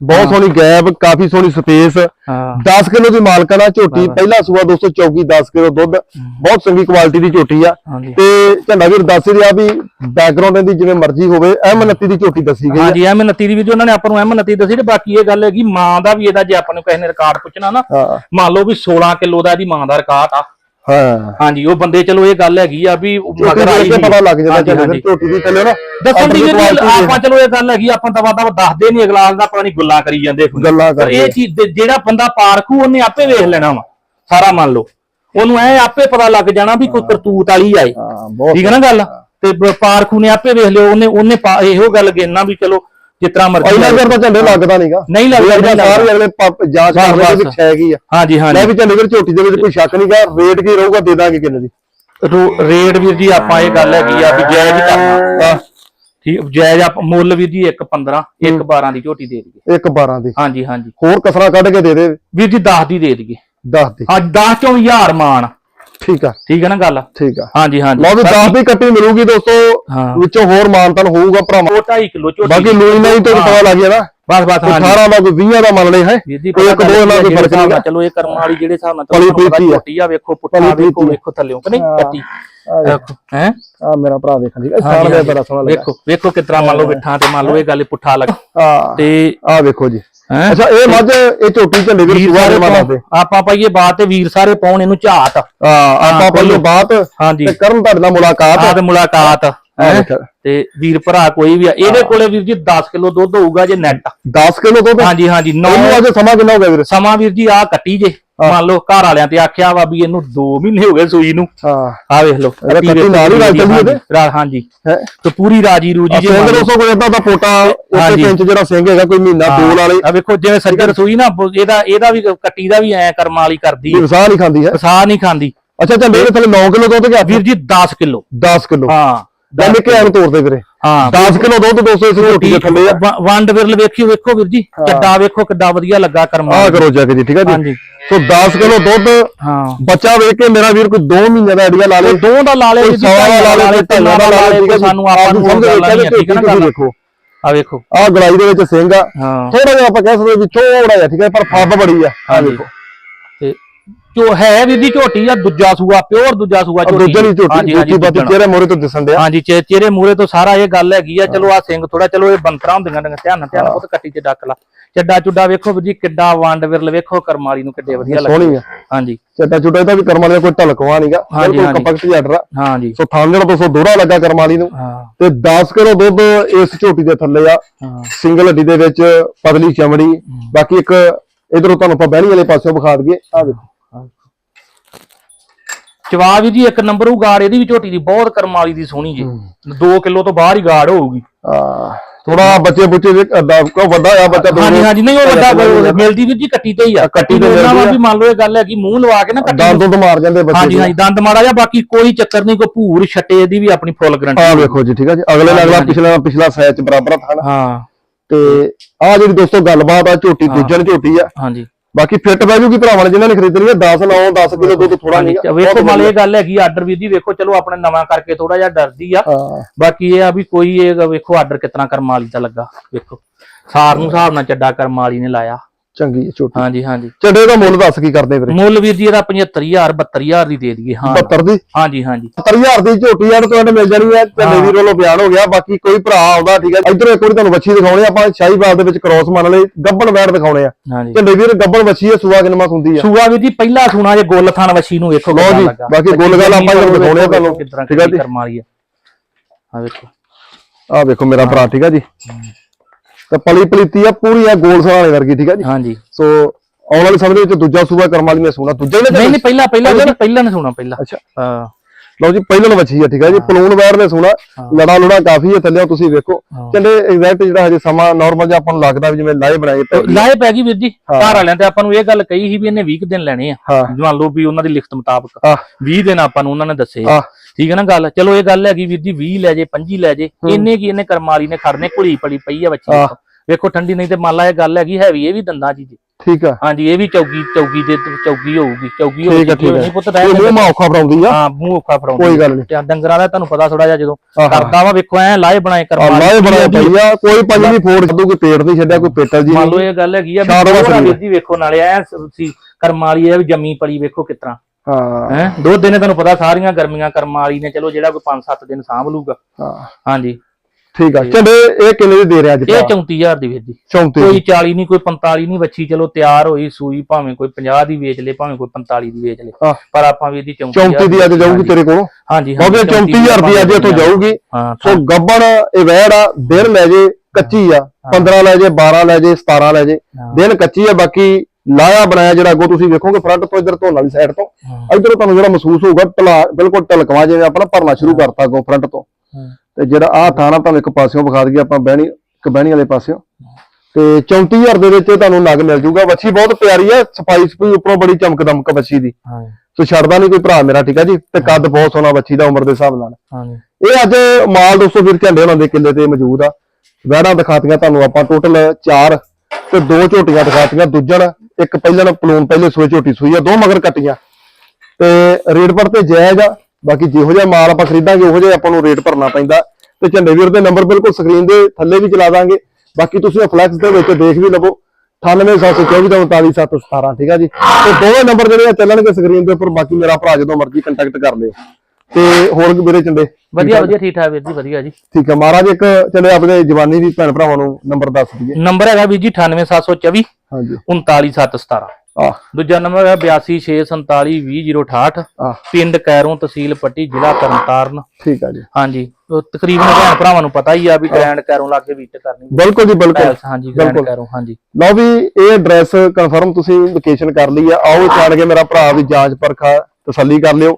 ਬਹੁਤ ਸੋਹਣੀ ਗੈਪ ਕਾਫੀ ਸੋਹਣੀ ਸਪੇਸ ਹਾਂ। 10 ਕਿਲੋ ਦੀ ਮਾਲਕਾਨਾ ਝੋਟੀ ਪਹਿਲਾ ਸੂਆ ਦੋਸਤੋ ਚੌਕੀ 10 ਕਿਲੋ ਦੁੱਧ ਬਹੁਤ ਚੰਗੀ ਕੁਆਲਿਟੀ ਦੀ ਝੋਟੀ ਆ। ਤੇ ਝੰਡਾ ਵੀਰ ਦੱਸ ਰਿਹਾ ਵੀ ਬੈਕਗ੍ਰਾਉਂਡ ਇਹਦੀ ਜਿਵੇਂ ਮਰਜ਼ੀ ਹੋਵੇ ਐਮ 29 ਦੀ ਝੋਟੀ ਦੱਸੀ ਗਈ ਹਾਂਜੀ ਐਮ 29 ਦੀ ਵੀ ਜੀ ਉਹਨਾਂ ਨੇ ਆਪਾਂ ਨੂੰ ਐਮ 29 ਦੱਸੀ ਤੇ ਬਾਕੀ ਇਹ ਗੱਲ ਹੈਗੀ ਮਾਂ ਦਾ ਵੀ ਇਹਦਾ ਜੇ ਆਪਾਂ ਨੂੰ ਕਿਸੇ ਨੇ ਰਿਕਾਰਡ ਪੁੱਛਣਾ ਨਾ ਹਾਂ। ਮੰਨ ਲਓ ਵੀ 16 ਕਿਲੋ ਦਾ ਇਹਦੀ ਮਾਂ ਦਾ ਰਿਕਾਰਡ ਆ। ਹਾਂ। ਹਾਂਜੀ ਉਹ ਬੰਦੇ ਚਲੋ ਇਹ ਗੱਲ ਹੈਗੀ ਆ ਵੀ ਮਗਰ ਆਈ ਕੇ ਪਤਾ ਲੱਗ ਜਾਂਦਾ। ਵੀਰ ਝੋਟੀ ਦੀ ਥੱਲੇ ਨਾ ਦੱਸਣ ਦੀ ਦੇਖ। ਆਪਾਂ ਚਲੋ ਇਹ ਗੱਲ ਹੈਗੀ ਆਪਾਂ ਦਵਾ ਦਵਾ ਦੱਸਦੇ ਨਹੀਂ ਅਗਲਾ ਦਾ ਪਤਾ ਨਹੀਂ ਗੁੱਲਾਂ ਕਰੀ ਜਾਂਦੇ ਗੱਲਾਂ ਕਰਦੇ ਇਹ ਚੀਜ਼ ਜਿਹੜਾ ਬੰਦਾ ਪਾਰਖੂ ਉਹਨੇ ਆਪੇ ਵੇਖ ਲੈਣਾ ਵਾ ਸਾਰਾ ਮੰਨ ਲਓ। ਉਹਨੂੰ ਐ ਆਪੇ ਪਤਾ ਲੱਗ ਜਾਣਾ ਵੀ ਕੋਈ ਕਰਤੂਤ ਵਾਲੀ ਆਏ ਠੀਕ ਹੈ ਨਾ ਗੱਲ? ਤੇ ਪਾਰਖੂ ਨੇ ਆਪੇ ਵੇਖ ਲਿਓ ਉਹਨੇ ਉਹਨੇ ਇਹੋ ਗੱਲ ਗੇਨਾ ਵੀ ਚਲੋ ਤਰ੍ਹਾਂ ਮਰਜ਼ੀ। ਕਰ ਤਾਂ ਝੰਡੇ ਲੱਗਦਾ ਨਹੀਂਗਾ ਨਹੀਂ ਲੱਗਦਾ। ਸਾਰੇ ਅਗਲੇ ਜਾਂਚ ਕਰਦੇ। ਵਿੱਚ ਹੈ ਕੀ ਆ। ਹਾਂਜੀ ਹਾਂਜੀ। ਵੀ ਝੰਡੇ ਵੀਰ ਝੋਟੀ ਦੇ ਵਿੱਚ ਕੋਈ ਸ਼ੱਕ ਨਹੀਂਗਾ ਰੇਟ ਕੀ ਰਹੂਗਾ ਦੇ ਦਾਂਗੇ ਕਿੰਨੇ ਦੀ। ਰੇਟ ਵੀਰ ਜੀ ਆਪਾਂ ਇਹ ਗੱਲ ਹੈਗੀ ਆ ਵੀ ਜਾਇਜ਼ ਹੀ ਕਰਨਾ। ਹਾਂ। ਠੀਕ ਜਾਇਜ਼ ਆਪ ਮੁੱਲ ਵੀਰ ਜੀ 1 15 1 12 ਦੀ ਝੋਟੀ ਦੇ ਦਈਏ। ਇੱਕ 12 ਦੀ। ਹਾਂਜੀ ਹਾਂਜੀ। ਹੋਰ ਕਸਰਾ ਕੱਢ ਕੇ ਦੇ ਦੇ। ਵੀਰ ਜੀ 10 ਦੀ ਦੇ ਦਈਏ। 10 ਦੀ। ਅੱਜ 10 ਚੋਂ ਹਜ਼ਾਰ ਮਾਨ ਠੀਕ ਆ। ਠੀਕ ਹੈ ਨਾ ਗੱਲ? ਠੀਕ ਆ। ਹਾਂਜੀ ਹਾਂਜੀ। ਲਓ ਵੀ 10 ਦੀ ਕੱਟੀ ਮਿਲੂਗੀ ਦੋਸਤੋ। ਵਿੱਚੋਂ ਹੋਰ ਮਾਨਤਨ ਹੋਊਗਾ ਭਰਾਵਾਂ। ਉਹ 2.5 ਕਿਲੋ ਝੋਟੀ। ਬਾਕੀ ਲੋਈ ਨਹੀਂ ਤੋਂ। ਪਤਾ ਲੱਗ ਗਿਆ ਨਾ। ਬਸ ਬਸ ਹਾਂਜੀ। 18 ਦਾ ਕੋਈ 20 ਦਾ ਮੰਨ ਲੈ ਹੈ। ਜੀ ਇੱਕ ਦੋ ਨਾਲ ਕੋਈ ਫ਼ਰਕ ਨਹੀਂ ਚਲੋ ਇਹ ਕਰਮ ਵਾਲੀ ਜਿਹੜੇ ਹਿਸਾਬ ਨਾਲ ਤੁਹਾਨੂੰ ਪਤਾ ਆ। ਝੋਟੀ ਆ ਵੇਖੋ ਪੁੱਠਾ ਵੇਖੋ ਆ। ਵੇਖੋ ਥੱਲਿਓਂ ਕਿ ਨਹੀਂ। ਕੱਟੀ। ਹੈ? ਆ ਮੇਰਾ ਭਰਾ ਦੇਖਣ ਦੀ ਸਾਲ ਦੇ ਬੜਾ ਸੋਹਣਾ ਲੱਗਾ। ਵੇਖੋ ਵੇਖੋ ਕਿਤਰਾ ਮੰਨ ਲਓ ਬਿਠਾ ਤੇ ਮੰਨ ਲਓ ਇਹ ਗੱਲ ਪੁੱਠਾ ਲੱਗ। ਤੇ ਆ ਵੇਖੋ ਜੀ। ਹੈ? ਅੱਛਾ ਇਹ ਮੱਝ ਇਹ ਝੋਟੀ ਝੰਡੇ ਵੀਰ ਵੀਰ ਸੁਆ ਸਾਰੇ ਦੇ ਮਾਂ ਦੇ ਆਪਾਂ ਪਾਈਏ ਬਾਤ ਤੇ ਵੀਰ ਸਾਰੇ ਪਾਉਣ ਇਹਨੂੰ ਝਾਤ। ਹਾਂ ਆਪਾਂ ਪਹਿਲੇ ਬਾਤ ਹਾਂਜੀ। ਤੇ ਕਰਨ ਤੁਹਾਡੇ ਨਾਲ ਮੁਲਾਕਾਤ। ਤੇ ਮੁਲਾਕਾਤ। ਆ ਹੈਂ? ਤੇ ਵੀਰ ਭਰਾ ਕੋਈ ਵੀ ਆ ਇਹਦੇ ਕੋਲੇ ਵੀਰ ਜੀ 10 ਕਿਲੋ ਦੁੱਧ ਹੋਊਗਾ ਜੇ ਨੈਟ 10 ਕਿਲੋ ਦੁੱਧ? ਹਾਂਜੀ ਹਾਂਜੀ ਨੌ ਇਹਨੂੰ ਅੱਜ ਸਮਾਂ ਕਿੰਨਾ ਹੋ ਗਿਆ ਵੀਰ? ਸਮਾਂ ਵੀਰ ਜੀ ਆ ਕੱਟੀ ਜੇ। ਮੰਨ ਲਓ ਘਰ ਵਾਲਿਆਂ ਤੇ ਆਖਿਆ ਵਾ ਵੀ ਇਹਨੂੰ 2 ਮਹੀਨੇ ਹੋ ਗਏ ਸੂਈ ਨੂੰ। ਹਾਂ। ਆ ਵੇਖ ਲਓ ਇਹਦਾ ਕੱਟੀ ਨਾਲ ਹੀ ਲੱਗ ਚੱਲੀ ਉਹਦੇ? ਰਾ- ਹਾਂਜੀ। ਹੈ? ਤੇ ਪੂਰੀ ਰਾਜੀ ਰੂਜੀ ਜੇ ਲਓ। ਦੋਸਤੋ ਕੋਈ ਏਦਾਂ ਦਾ ਪੋਟਾ। ਇੰਚ ਜਿਹੜਾ ਸਿੰਘ ਹੈਗਾ ਕੋਈ ਮਹੀਨਾ ਦੋ ਵਾਲੇ। ਆ ਵੇਖੋ ਜਿਵੇਂ ਸੱਜਰ ਸੂਈ ਨਾ ਇਹਦਾ ਇਹਦਾ ਵੀ ਕੱਟੀ ਦਾ ਵੀ ਐ ਕਰਮ ਵਾਲੀ ਕਰਦੀ ਵੀ ਵਸਾ ਨਹੀਂ ਖਾਂਦੀ ਹੈ? ਸਾਹ ਨਹੀਂ ਖਾਂਦੀ। ਅੱਛਾ ਝੰਡੇ ਦੇ ਥੱਲੇ 9 ਕਿਲੋ ਦੁੱਧ ਗਿਆ। ਵੀਰ ਜੀ 10 ਕਿਲੋ। 10 ਕਿਲੋ। ਹਾਂ। ਜਾਂ ਨਿੱਕੇ ਆਨ ਤੋਰ ਦੇ ਵੀਰੇ। ਹਾਂ। 10 ਕਿਲੋ ਦੁੱਧ ਦੋਸਤੋ ਇਸ ਝੋਟੀ ਦੇ ਥੱਲੇ ਆ। ਵ- ਵੰਡ ਵਿਰਲ ਵੇਖਿਓ ਵੇਖੋ ਵੀਰ ਜੀ ਚੱਡਾ ਵੇਖੋ ਕਿੱਡਾ ਵਧੀਆ ਲੱਗਾ ਕਰਮ ਆ ਕਰੋ ਜਾ ਕੇ ਜੀ ਠੀਕ ਹੈ ਜੀ। ਹਾਂਜੀ। ਸੋ 10 ਕਿਲੋ ਦੁੱਧ ਹਾਂ। ਬੱਚਾ ਵੇਖ ਕੇ ਮੇਰਾ ਵੀਰ ਕੋਈ 2 ਮਹੀਨੇ ਦਾ ਆਈਡੀਆ ਲਾ ਲੇ। ਦੋ ਦਾ ਲਾ ਲੇ ਕੋਈ ਸਵਾ ਦਾ ਲਾ ਲੇ ਦਾ ਲਾ ਲੇ ਸਾਨੂੰ ਆਪਾਂ ਨੂੰ ਸਮਝ ਵੇਖਿਆ ਠੀਕ ਹੈ ਨਾ ਦੇਖੋ ਆ ਵੇਖੋ। ਆ ਗਲਾਈ ਦੇ ਵਿੱਚ ਸਿੰਘ ਆ। ਹਾਂ। ਥੋੜਾ ਜਿਹਾ ਆਪਾਂ ਕਹਿ ਸਕਦੇ ਵੀ ਥੋੜਾ ਜਿਹਾ ਠੀਕ ਹੈ ਪਰ ਫੱਬ ਬੜੀ ਆ। ਆ ਹਾਂਜੀ। ਤੇ ਜੋ ਹੈ ਜੀ ਝੋਟੀ ਆ ਦੂਜਾ ਸੂਆ ਪਿਓਰ ਦੂਜਾ ਸੂਆ ਝੋਟੀ। ਦੂਜੇ ਦੀ ਝੋਟੀ। ਝੋਟੀ ਬਾਤੀ। ਚਿਹਰੇ ਮੋਰੇ ਤੋਂ ਦਿਸਣ ਡਿਆ। ਹਾਂਜੀ ਚਿਹਰੇ ਮੂਰੇ ਤੋਂ ਸਾਰਾ ਇਹ ਗੱਲ ਹੈਗੀ ਆ। ਚਲੋ ਆ ਸਿੰਘ ਥੋੜਾ ਚਲੋ ਇਹ ਬੰਤਰਾ ਹੁੰਦੀਆਂ ਨੇ ਧਿਆਨ ਨਾਲ ਧਿਆਨ ਉਹ ਕੱਟੀ ਚ ਡੱਕ ਲਾ। ਚੱਡਾ ਚੁੱਡਾ ਵੇਖੋ ਜੀ ਕਿੱਡਾ ਵੰਡ ਵਿਰਲ ਵੇਖੋ ਕਰਮਾਲੀ ਨੂੰ ਕਿੱਡੇ ਵਧੀਆ ਲੱਗੇ ਸੋਹਣੀ ਆ। ਹਾਂਜੀ। ਚੱਟਾ ਚੁੱਟਾ ਇਹਦਾ ਵੀ ਕਰਮ ਵਾਲੀ ਦਾ ਕੋਈ ਢਲਕਵਾ ਨਹੀਂਗਾ ਬਿਲਕੁਲ। ਕਪਕਟ ਜੱਟ ਰਾ ਹਾਂਜੀ। ਸੋ ਥਾਂਗੜ ਤੋਂ ਸੋ ਦੋਹਰਾ ਲੱਗਾ ਕਰਮ ਵਾਲੀ ਨੂੰ। ਤੇ 10 ਕਿਲੋ ਦੁੱਧ ਇਸ ਝੋਟੀ ਦੇ ਥੱਲੇ ਆ। ਸਿੰਗਲ ਹੱਡੀ ਦੇ ਵਿੱਚ ਪਤਲੀ ਚਮੜੀ। ਬਾਕੀ ਇੱਕ ਇਧਰੋਂ ਤੁਹਾਨੂੰ ਆਪਾਂ ਬਹਿਣੀ ਵਾਲੇ ਪਾਸਿਓਂ ਵਿਖਾ ਦਈਏ। ਆ ਵੇਖੋ। ਜਵਾਬ ਜੀ ਇੱਕ ਨੰਬਰ ਉਹ ਗਾੜ ਇਹਦੀ ਵੀ ਝੋਟੀ ਦੀ ਬਹੁਤ ਕਰਮ ਵਾਲੀ ਦੀ ਸੋਹਣੀ ਜੀ। 2 ਕਿਲੋ ਤੋਂ ਬਾਹਰ ਹੀ ਗਾੜ ਹੋਊਗੀ। ਆ ਥੋੜਾ ਬੱਚੇ ਬੁੱਚੇ ਦੇ ਕੋ ਵੱਡਾ ਆ ਬੱਚਾ ਦੋ ਹਾਂਜੀ ਹਾਂਜੀ ਨਹੀਂ ਉਹ ਵੱਡਾ ਮਿਲਦੀ ਵੀ ਜੀ ਕੱਟੀ ਤੇ ਹੀ ਆ। ਕੱਟੀ ਤੇ ਮਿਲਦੀ ਵਾ ਆ। ਮੰਨ ਲਓ ਇਹ ਗੱਲ ਹੈਗੀ ਮੂੰਹ ਲਵਾ ਕੇ ਨਾ ਕੱਟੀ ਦੰਦ ਦੁੱਧ ਮਾਰ ਜਾਂਦੇ ਬੱਚੇ ਹਾਂਜੀ ਹਾਂਜੀ ਦੰਦ ਮਾੜਾ ਜਾਂ ਬਾਕੀ ਕੋਈ ਚੱਕਰ ਨਹੀਂ ਕੋਈ ਭੂਰ ਛੱਟੇ ਦੀ ਵੀ ਆਪਣੀ ਫੁੱਲ ਗਰੰਟੀ ਆ ਵੇਖੋ ਜੀ ਠੀਕ ਹੈ ਜੀ। ਅਗਲੇ ਹਾਂਜੀ। ਪਿਛਲਾ ਪਿਛਲਾ ਸਾਈਜ਼ ਚ ਬਰਾਬਰ ਥਣ। ਹਾਂ। ਤੇ ਆ ਜਿਹੜੀ ਦੋਸਤੋ ਗੱਲਬਾਤ ਆ ਝੋਟੀ ਦੂਜਣ ਝੋਟੀ ਆ ਹਾਂਜੀ। ਬਾਕੀ ਫਿੱਟ ਬਹਿ ਜੂਗੀ ਭਰਾਵਾਂ ਨੇ ਜਿਨ੍ਹਾਂ ਨੇ ਖਰੀਦਣੀ ਆ 10 9 10 ਕਿਲੋ ਦੁੱਧ ਥੋੜਾ ਨਹੀਂ ਵੇਖੋ ਮਾਲੇ ਇਹ ਗੱਲ ਹੈਗੀ ਆਰਡਰ ਵੀ ਦੀ ਵੇਖੋ ਚਲੋ ਆਪਣੇ ਨਵਾਂ ਕਰਕੇ ਥੋੜਾ ਜਿਹਾ ਡਰਦੀ ਆ। ਹਾਂ। ਬਾਕੀ ਇਹ ਆ ਵੀ ਕੋਈ ਇਹ ਵੇਖੋ ਆਰਡਰ ਕਿਤਨਾ ਕਰਮ ਵਾਲੀ ਦਾ ਲੱਗਾ ਵੇਖੋ। ਸਾਰ ਨੂੰ ਹਿਸਾਬ ਨਾਲ ਚੱਡਾ ਕਰਮ ਵਾਲੀ ਨੇ ਲਾਇਆ। ਚੰਗੀ ਹੈ ਝੋਟੀ ਹਾਂਜੀ ਹਾਂਜੀ। ਚੱਡੇ ਦਾ ਮੁੱਲ ਦੱਸ ਕੀ ਕਰਦੇ ਵੀਰੇ? ਮੁੱਲ ਵੀਰ ਜੀ ਇਹਦਾ 75000 72000 ਦੀ ਦੇ ਦਈਏ ਹਾਂ। 72 ਦੀ? ਹਾਂਜੀ ਹਾਂਜੀ। 70000 ਦੀ ਝੋਟੀ ਆ ਤੁਹਾਨੂੰ ਮਿਲ ਜਾਣੀ ਹੈ ਤੇ ਮੇਰੀ ਵੱਲੋਂ ਬਿਆਨ ਹੋ ਗਿਆ ਬਾਕੀ ਕੋਈ ਭਰਾ ਆਉਂਦਾ ਠੀਕ ਹੈ। ਇਧਰ ਇੱਕ ਵਾਰੀ ਤੁਹਾਨੂੰ ਵੱਛੀ ਦਿਖਾਉਣੀ ਆ, ਆਪਾਂ ਸ਼ਾਹੀਵਾਲ ਦੇ ਵਿੱਚ ਕ੍ਰੋਸ ਮੰਨ ਲਏ ਗੱਬਣ ਵੈੜ ਦਿਖਾਉਣੇ ਆ। ਝੰਡੇ ਵੀਰ ਗੱਬਣ ਵੱਛੀ ਆ ਸੂਆ ਕਿੰਨਾ ਹੁੰਦੀ ਆ? ਸੂਆ ਵੀਰ ਜੀ ਪਹਿਲਾ ਸੁਣਾ ਜੇ ਗੁੱਲ ਥਾਨ ਵਛੀ ਨੂੰ ਵੇਖੋ ਕਿੱਦਾਂ ਜੀ। ਬਾਕੀ ਗੁੱਲ ਗੱਲ ਆਪਾਂ ਦਿਖਾਉਣੇ ਆ ਤੁਹਾਨੂੰ, ਕਿੱਦਾਂ ਠੀਕ ਆ ਜੀ। ਕਰਮ ਵਾਲੀ ਆ। ਆ ਵੇਖੋ। ਆ ਵੇਖੋ ਮੇਰਾ ਭਰਾ ਠੀਕ ਆ ਜੀ। ਤੇ ਪਲੀ ਪਲੀਤੀ ਆ ਪੂਰੀ ਆ ਗੋਲ ਸਰਾਣੇ ਵਰਗੀ ਠੀਕ ਆ ਜੀ? ਹਾਂਜੀ। ਸੋ ਆਉਣ ਵਾਲੇ ਸਮੇਂ ਦੇ ਵਿੱਚ ਦੂਜਾ ਸੂਆ ਕਰਮ ਵਾਲੀ ਨੇ ਸੋਣਾ ਦੂਜਾ ਨਹੀਂ ਨਹੀਂ ਪਹਿਲਾ ਪਹਿਲਾ ਜੀ ਪਹਿਲਾ ਨੇ ਸੁਣਾ ਪਹਿਲਾ। ਅੱਛਾ। ਹਾਂ। ਲਓ ਜੀ ਪਹਿਲਾਂ ਵੱਛੀ ਆ ਠੀਕ ਆ ਜੀ ਪਲੂਨ ਵੈਰ ਨੇ ਸੋਣਾ ਲੜਾ ਲੁੜਾ ਕਾਫੀ ਹੈ ਥੱਲੇ ਤੁਸੀਂ ਵੇਖੋ। ਕਹਿੰਦੇ ਐਗਜ਼ੈਕਟ ਜਿਹੜਾ ਹਜੇ ਸਮਾਂ ਨਾਰਮਲ ਜਿਹਾ ਆਪਾਂ ਨੂੰ ਲੱਗਦਾ ਵੀ ਜਿਵੇਂ ਲਾਏ ਬਣਾਏ ਪਏ ਲਾਏ ਪੈ ਗਈ ਵੀਰ ਜੀ ਘਰ ਵਾਲਿਆਂ ਤੇ ਆਪਾਂ ਨੂੰ ਇਹ ਗੱਲ ਕਹੀ ਸੀ ਵੀ ਇਹਨੇ 20 ਦਿਨ ਲੈਣੇ ਆ। ਮੰਨ ਲਓ ਵੀ ਉਹਨਾਂ ਦੀ ਲਿਖਤ ਮੁਤਾਬਕ ਆ 20 ਦਿਨ ਆਪਾਂ ਨੂੰ ਉਹਨਾਂ ਨੇ ਦੱਸੇ ਠੀਕ ਹੈ ਨਾ ਗੱਲ? ਚਲੋ ਇਹ ਗੱਲ ਹੈਗੀ ਵੀਰ ਜੀ 20 ਲੈ ਜੇ 25 ਲੈ ਜੇ ਇੰਨੇ ਕੀ ਇਹਨੇ ਕਰਮ ਵਾਲੀ ਨੇ ਖੜਨੇ ਘੁਲੀ ਪੜੀ ਪਈ ਆ ਬੱਚੀ। ਵੇਖੋ ਠੰਡੀ ਨਹੀਂ ਤੇ ਮੰਨ ਲਾ ਇਹ ਗੱਲ ਹੈਗੀ ਹੈਵੀ ਇਹ ਵੀ ਦੰਦਾਂ ਜੀ ਜੀ ਠੀਕ ਆ। ਹਾਂਜੀ ਇਹ ਵੀ ਚੌਗੀ ਚੌਗੀ ਦੇ ਚੌਗੀ ਹੋਊਗੀ ਚੌਗੀ ਠੀਕ ਆ ਹੋਊਗੀ ਠੀਕ ਆ। ਨਹੀਂ ਪੁੱਤ ਰਹਿ ਮੂੰਹ ਮਾ ਔਖਾ ਫਰਾਉਂਦੀ ਆ। ਹਾਂ ਮੂੰਹ ਔਖਾ ਫਰਾਉਂਦੀ ਕੋਈ ਗੱਲ ਨਹੀਂ ਤੇ ਡੰਗਰਾਂ ਦਾ ਤੁਹਾਨੂੰ ਪਤਾ ਥੋੜਾ ਜਿਹਾ ਜਦੋਂ। ਕਰਦਾ ਵਾ ਵੇਖੋ ਐ ਲਾਏ ਬਣਾਏ ਵਾਲੀ। ਲਾਏ ਬਣਾਏ ਪਈ ਆ ਕੋਈ ਪੰਜਵੀਂ ਫੋੜ ਛੱਡੂ ਕੋਈ ਪੇਟ ਨਹੀਂ ਛੱਡਿਆ ਕੋਈ ਪੇਟਲ ਜੀ ਮੰਨ ਲਓ ਨਹੀਂ ਇਹ ਗੱਲ ਹੈਗੀ ਆ ਵੀ ਵੇਖੋ ਨਾਲੇ ਐ ਸੀ ਕਰਮ ਵਾਲੀ ਇਹ ਵੀ ਜੰਮੀ ਪਲੀ ਵੇਖੋ ਕਿਤਨਾ ਹਾਂ। ਹੈ? ਦੋ ਦਿਨ ਤੁਹਾਨੂੰ ਪਤਾ ਸਾਰੀਆਂ ਗਰਮੀਆਂ ਕਰਮ ਵਾਲੀ ਨੇ ਚਲੋ ਜਿਹੜਾ ਕੋਈ 5-7 ਦਿਨ ਸਾਂਭ ਲੂਗਾ ਹਾਂ। ਹਾਂਜੀ। ਠੀਕ ਆ। ਝੰਡੇ ਇਹ ਕਿੰਨੇ ਦੀ ਦੇ ਰਿਹਾ ਅੱਜ ਇਹ 34000 ਦੀ ਵੀਰ ਜੀ। 34 ਕੋਈ 40 ਨਹੀਂ ਕੋਈ 45 ਨਹੀਂ ਵੱਛੀ ਚਲੋ ਤਿਆਰ ਹੋਈ ਸੂਈ ਭਾਵੇਂ ਕੋਈ 50 ਦੀ ਵੇਚ ਲੇ ਭਾਵੇਂ ਕੋਈ 45 ਦੀ ਵੇਚ ਲੇ। ਹਾਂ। ਪਰ ਆਪਾਂ ਵੀ ਇਹਦੀ 34 ਦੀ ਅੱਜ ਜਾਊਗੀ ਤੇਰੇ ਕੋਲੋਂ? ਹਾਂਜੀ ਬਾਬੇ 34000 ਦੀ ਅੱਜ ਇੱਥੋਂ ਜਾਊਗੀ ਹਾਂ ਸੋ ਗੱਬਣ ਇਹ ਵੈੜ ਆ ਦਿਨ ਲੈ ਜੇ ਕੱਚੀ ਆ 15 ਲੈ ਜੇ 12 ਲੈ ਜੇ 17 ਲੈ ਜੇ ਹਾਂ। ਦਿਨ ਕੱਚੀ ਆ ਬਾਕੀ ਲਾਇਆ ਬਣਾਇਆ ਜਿਹੜਾ ਅੱਗੋਂ ਤੁਸੀਂ ਵੇਖੋਗੇ ਫਰੰਟ ਤੋਂ ਇਧਰ ਧੋਣ ਵਾਲੀ ਸਾਈਡ ਤੋਂ ਹਾਂ। ਇਧਰ ਤੁਹਾਨੂੰ ਜਿਹੜਾ ਮਹਿਸੂਸ ਹੋਊਗਾ ਢਲਾ ਬਿਲਕੁਲ ਢਲਕਵਾ ਜਿਵੇਂ ਆਪਣਾ ਭਰਨਾ ਸ਼ੁਰੂ ਕਰਤਾ ਅੱਗੋਂ ਫਰੰਟ ਤੋਂ। ਹਾਂ। ਤੇ ਜਿਹੜਾ ਆਹ ਥਾਣਾ ਤੁਹਾਨੂੰ ਇੱਕ ਪਾਸਿਓਂ ਵਿਖਾ ਦਈਏ ਆਪਾਂ ਬਹਿਣੀ ਇੱਕ ਬਹਿਣੀ ਵਾਲੇ ਪਾਸਿਓਂ। ਤੇ 34000 ਦੇ ਵਿੱਚ ਤੁਹਾਨੂੰ ਨਗ ਮਿਲ ਜੂਗਾ। ਵੱਛੀ ਬਹੁਤ ਪਿਆਰੀ ਹੈ ਸਫ਼ਾਈ ਸਫ਼ਾਈ ਉੱਪਰੋਂ ਬੜੀ ਚਮਕ ਦਮਕ ਵੱਛੀ ਦੀ। ਹਾਂਜੀ ਸੋ ਛੱਡਦਾ ਨਹੀਂ ਕੋਈ ਭਰਾ ਮੇਰਾ ਠੀਕ ਆ ਜੀ? ਤੇ ਕੱਦ ਬਹੁਤ ਸੋਹਣਾ ਵੱਛੀ ਦਾ ਉਮਰ ਦੇ ਹਿਸਾਬ ਨਾਲ। ਹਾਂਜੀ ਇਹ ਅੱਜ ਮਾਲ ਦੋਸਤੋ ਵੀਰ ਝੰਡੇ ਉਹਨਾਂ ਦੇ ਕਿੱਲੇ ਤੇ ਮੌਜੂਦ ਆ। ਵਹਿੜਾਂ ਦਿਖਾਤੀਆਂ ਤੁਹਾਨੂੰ ਆਪਾਂ ਟੋਟਲ 4 ਤੇ ਦੋ ਝੋਟੀਆਂ ਦਿਖਾਤੀਆਂ ਦੂਜਣ ਇੱਕ ਪਹਿਲਣ ਪਲੂਨ ਪਹਿਲੇ ਸੂਏ ਝੋਟੀ ਸੂਈ ਆ, ਦੋ ਮਗਰ ਕੱਟੀਆਂ। ਤੇ ਰੇਟ ਪਰ ਤੇ ਜਾਇਜ਼ ਆ, ਬਾਕੀ ਜਿਹੋ ਜਿਹਾ ਮਾਲ ਆਪਾਂ ਖਰੀਦਾਂਗੇ, ਉਹੋ ਜਿਹਾ ਆਪਾਂ ਨੂੰ ਰੇਟ ਭਰਨਾ ਪੈਂਦਾ। ਤੇ ਝੰਡੇ ਵੀਰ ਦੇ ਨੰਬਰ ਬਿਲਕੁਲ ਸਕਰੀਨ ਦੇ ਥੱਲੇ ਵੀ ਚਲਾ ਦਾਂਗੇ। ਬਾਕੀ ਤੁਸੀਂ ਫਲੈਕਸ ਦੇ ਵਿੱਚ ਦੇਖ ਵੀ ਲਵੋ। 98724 ਠੀਕ ਆ ਜੀ? ਤੇ ਦੋਵੇਂ ਨੰਬਰ ਜਿਹੜੇ ਆ ਚੱਲਣਗੇ ਸਕਰੀਨ ਦੇ ਉੱਪਰ, ਬਾਕੀ ਮੇਰਾ ਭਰਾ ਜਦੋਂ ਮਰਜ਼ੀ ਕੰਟੈਕਟ ਕਰ ਲਿਓ। ਤੇ ਹੋਰ ਵੀਰੇ ਚੰਡੇ ਵਧੀਆ ਵਧੀਆ ਠੀਕ ਠਾਕ ਵੀਰ ਜੀ ਵਧੀਆ ਜੀ। ਠੀਕ ਹੈ ਮਹਾਰਾਜ ਇੱਕ ਚਲੇ ਆਪਣੇ ਜਵਾਨੀ ਦੀ ਭੈਣ ਭਰਾਵਾਂ ਨੂੰ ਨੰਬਰ ਦੱਸ ਦਈਏ। ਨੰਬਰ ਹੈਗਾ ਵੀਰ ਜੀ 98724 ਹਾਂਜੀ। 39717 ਆ। ਦੂਜਾ ਨੰਬਰ ਹੈ 8264720068 ਆ। ਪਿੰਡ ਕੈਰੋਂ ਤਹਿਸੀਲ ਪੱਟੀ ਜ਼ਿਲ੍ਹਾ ਤਰਨਤਾਰਨ। ਠੀਕ ਆ ਜੀ। ਹਾਂਜੀ ਤਕਰੀਬਨ ਭੈਣ ਭਰਾਵਾਂ ਨੂੰ ਪਤਾ ਹੀ ਆ ਵੀ ਗ੍ਰੈਂਡ ਕੈਰੋਂ ਲਾ ਕੇ ਵਿਜ਼ਿਟ ਕਰਨੀ ਬਿਲਕੁਲ ਜੀ ਬਿਲਕੁਲ। ਹਾਂਜੀ ਗ੍ਰੈਂਡ। ਕੈਰੋਂ ਹਾਂਜੀ। ਲਓ ਵੀ ਇਹ ਐਡਰੈਸ ਕਨਫਰਮ ਤੁਸੀਂ ਲੋਕੇਸ਼ਨ ਕਰ ਲਈ ਆ। ਆਓ ਜਾਣ ਕੇ ਮੇਰਾ ਭਰਾ ਵੀ ਜਾਂਚ ਪਰਖਾ ਤਸੱਲੀ ਕਰ ਲਿਓ।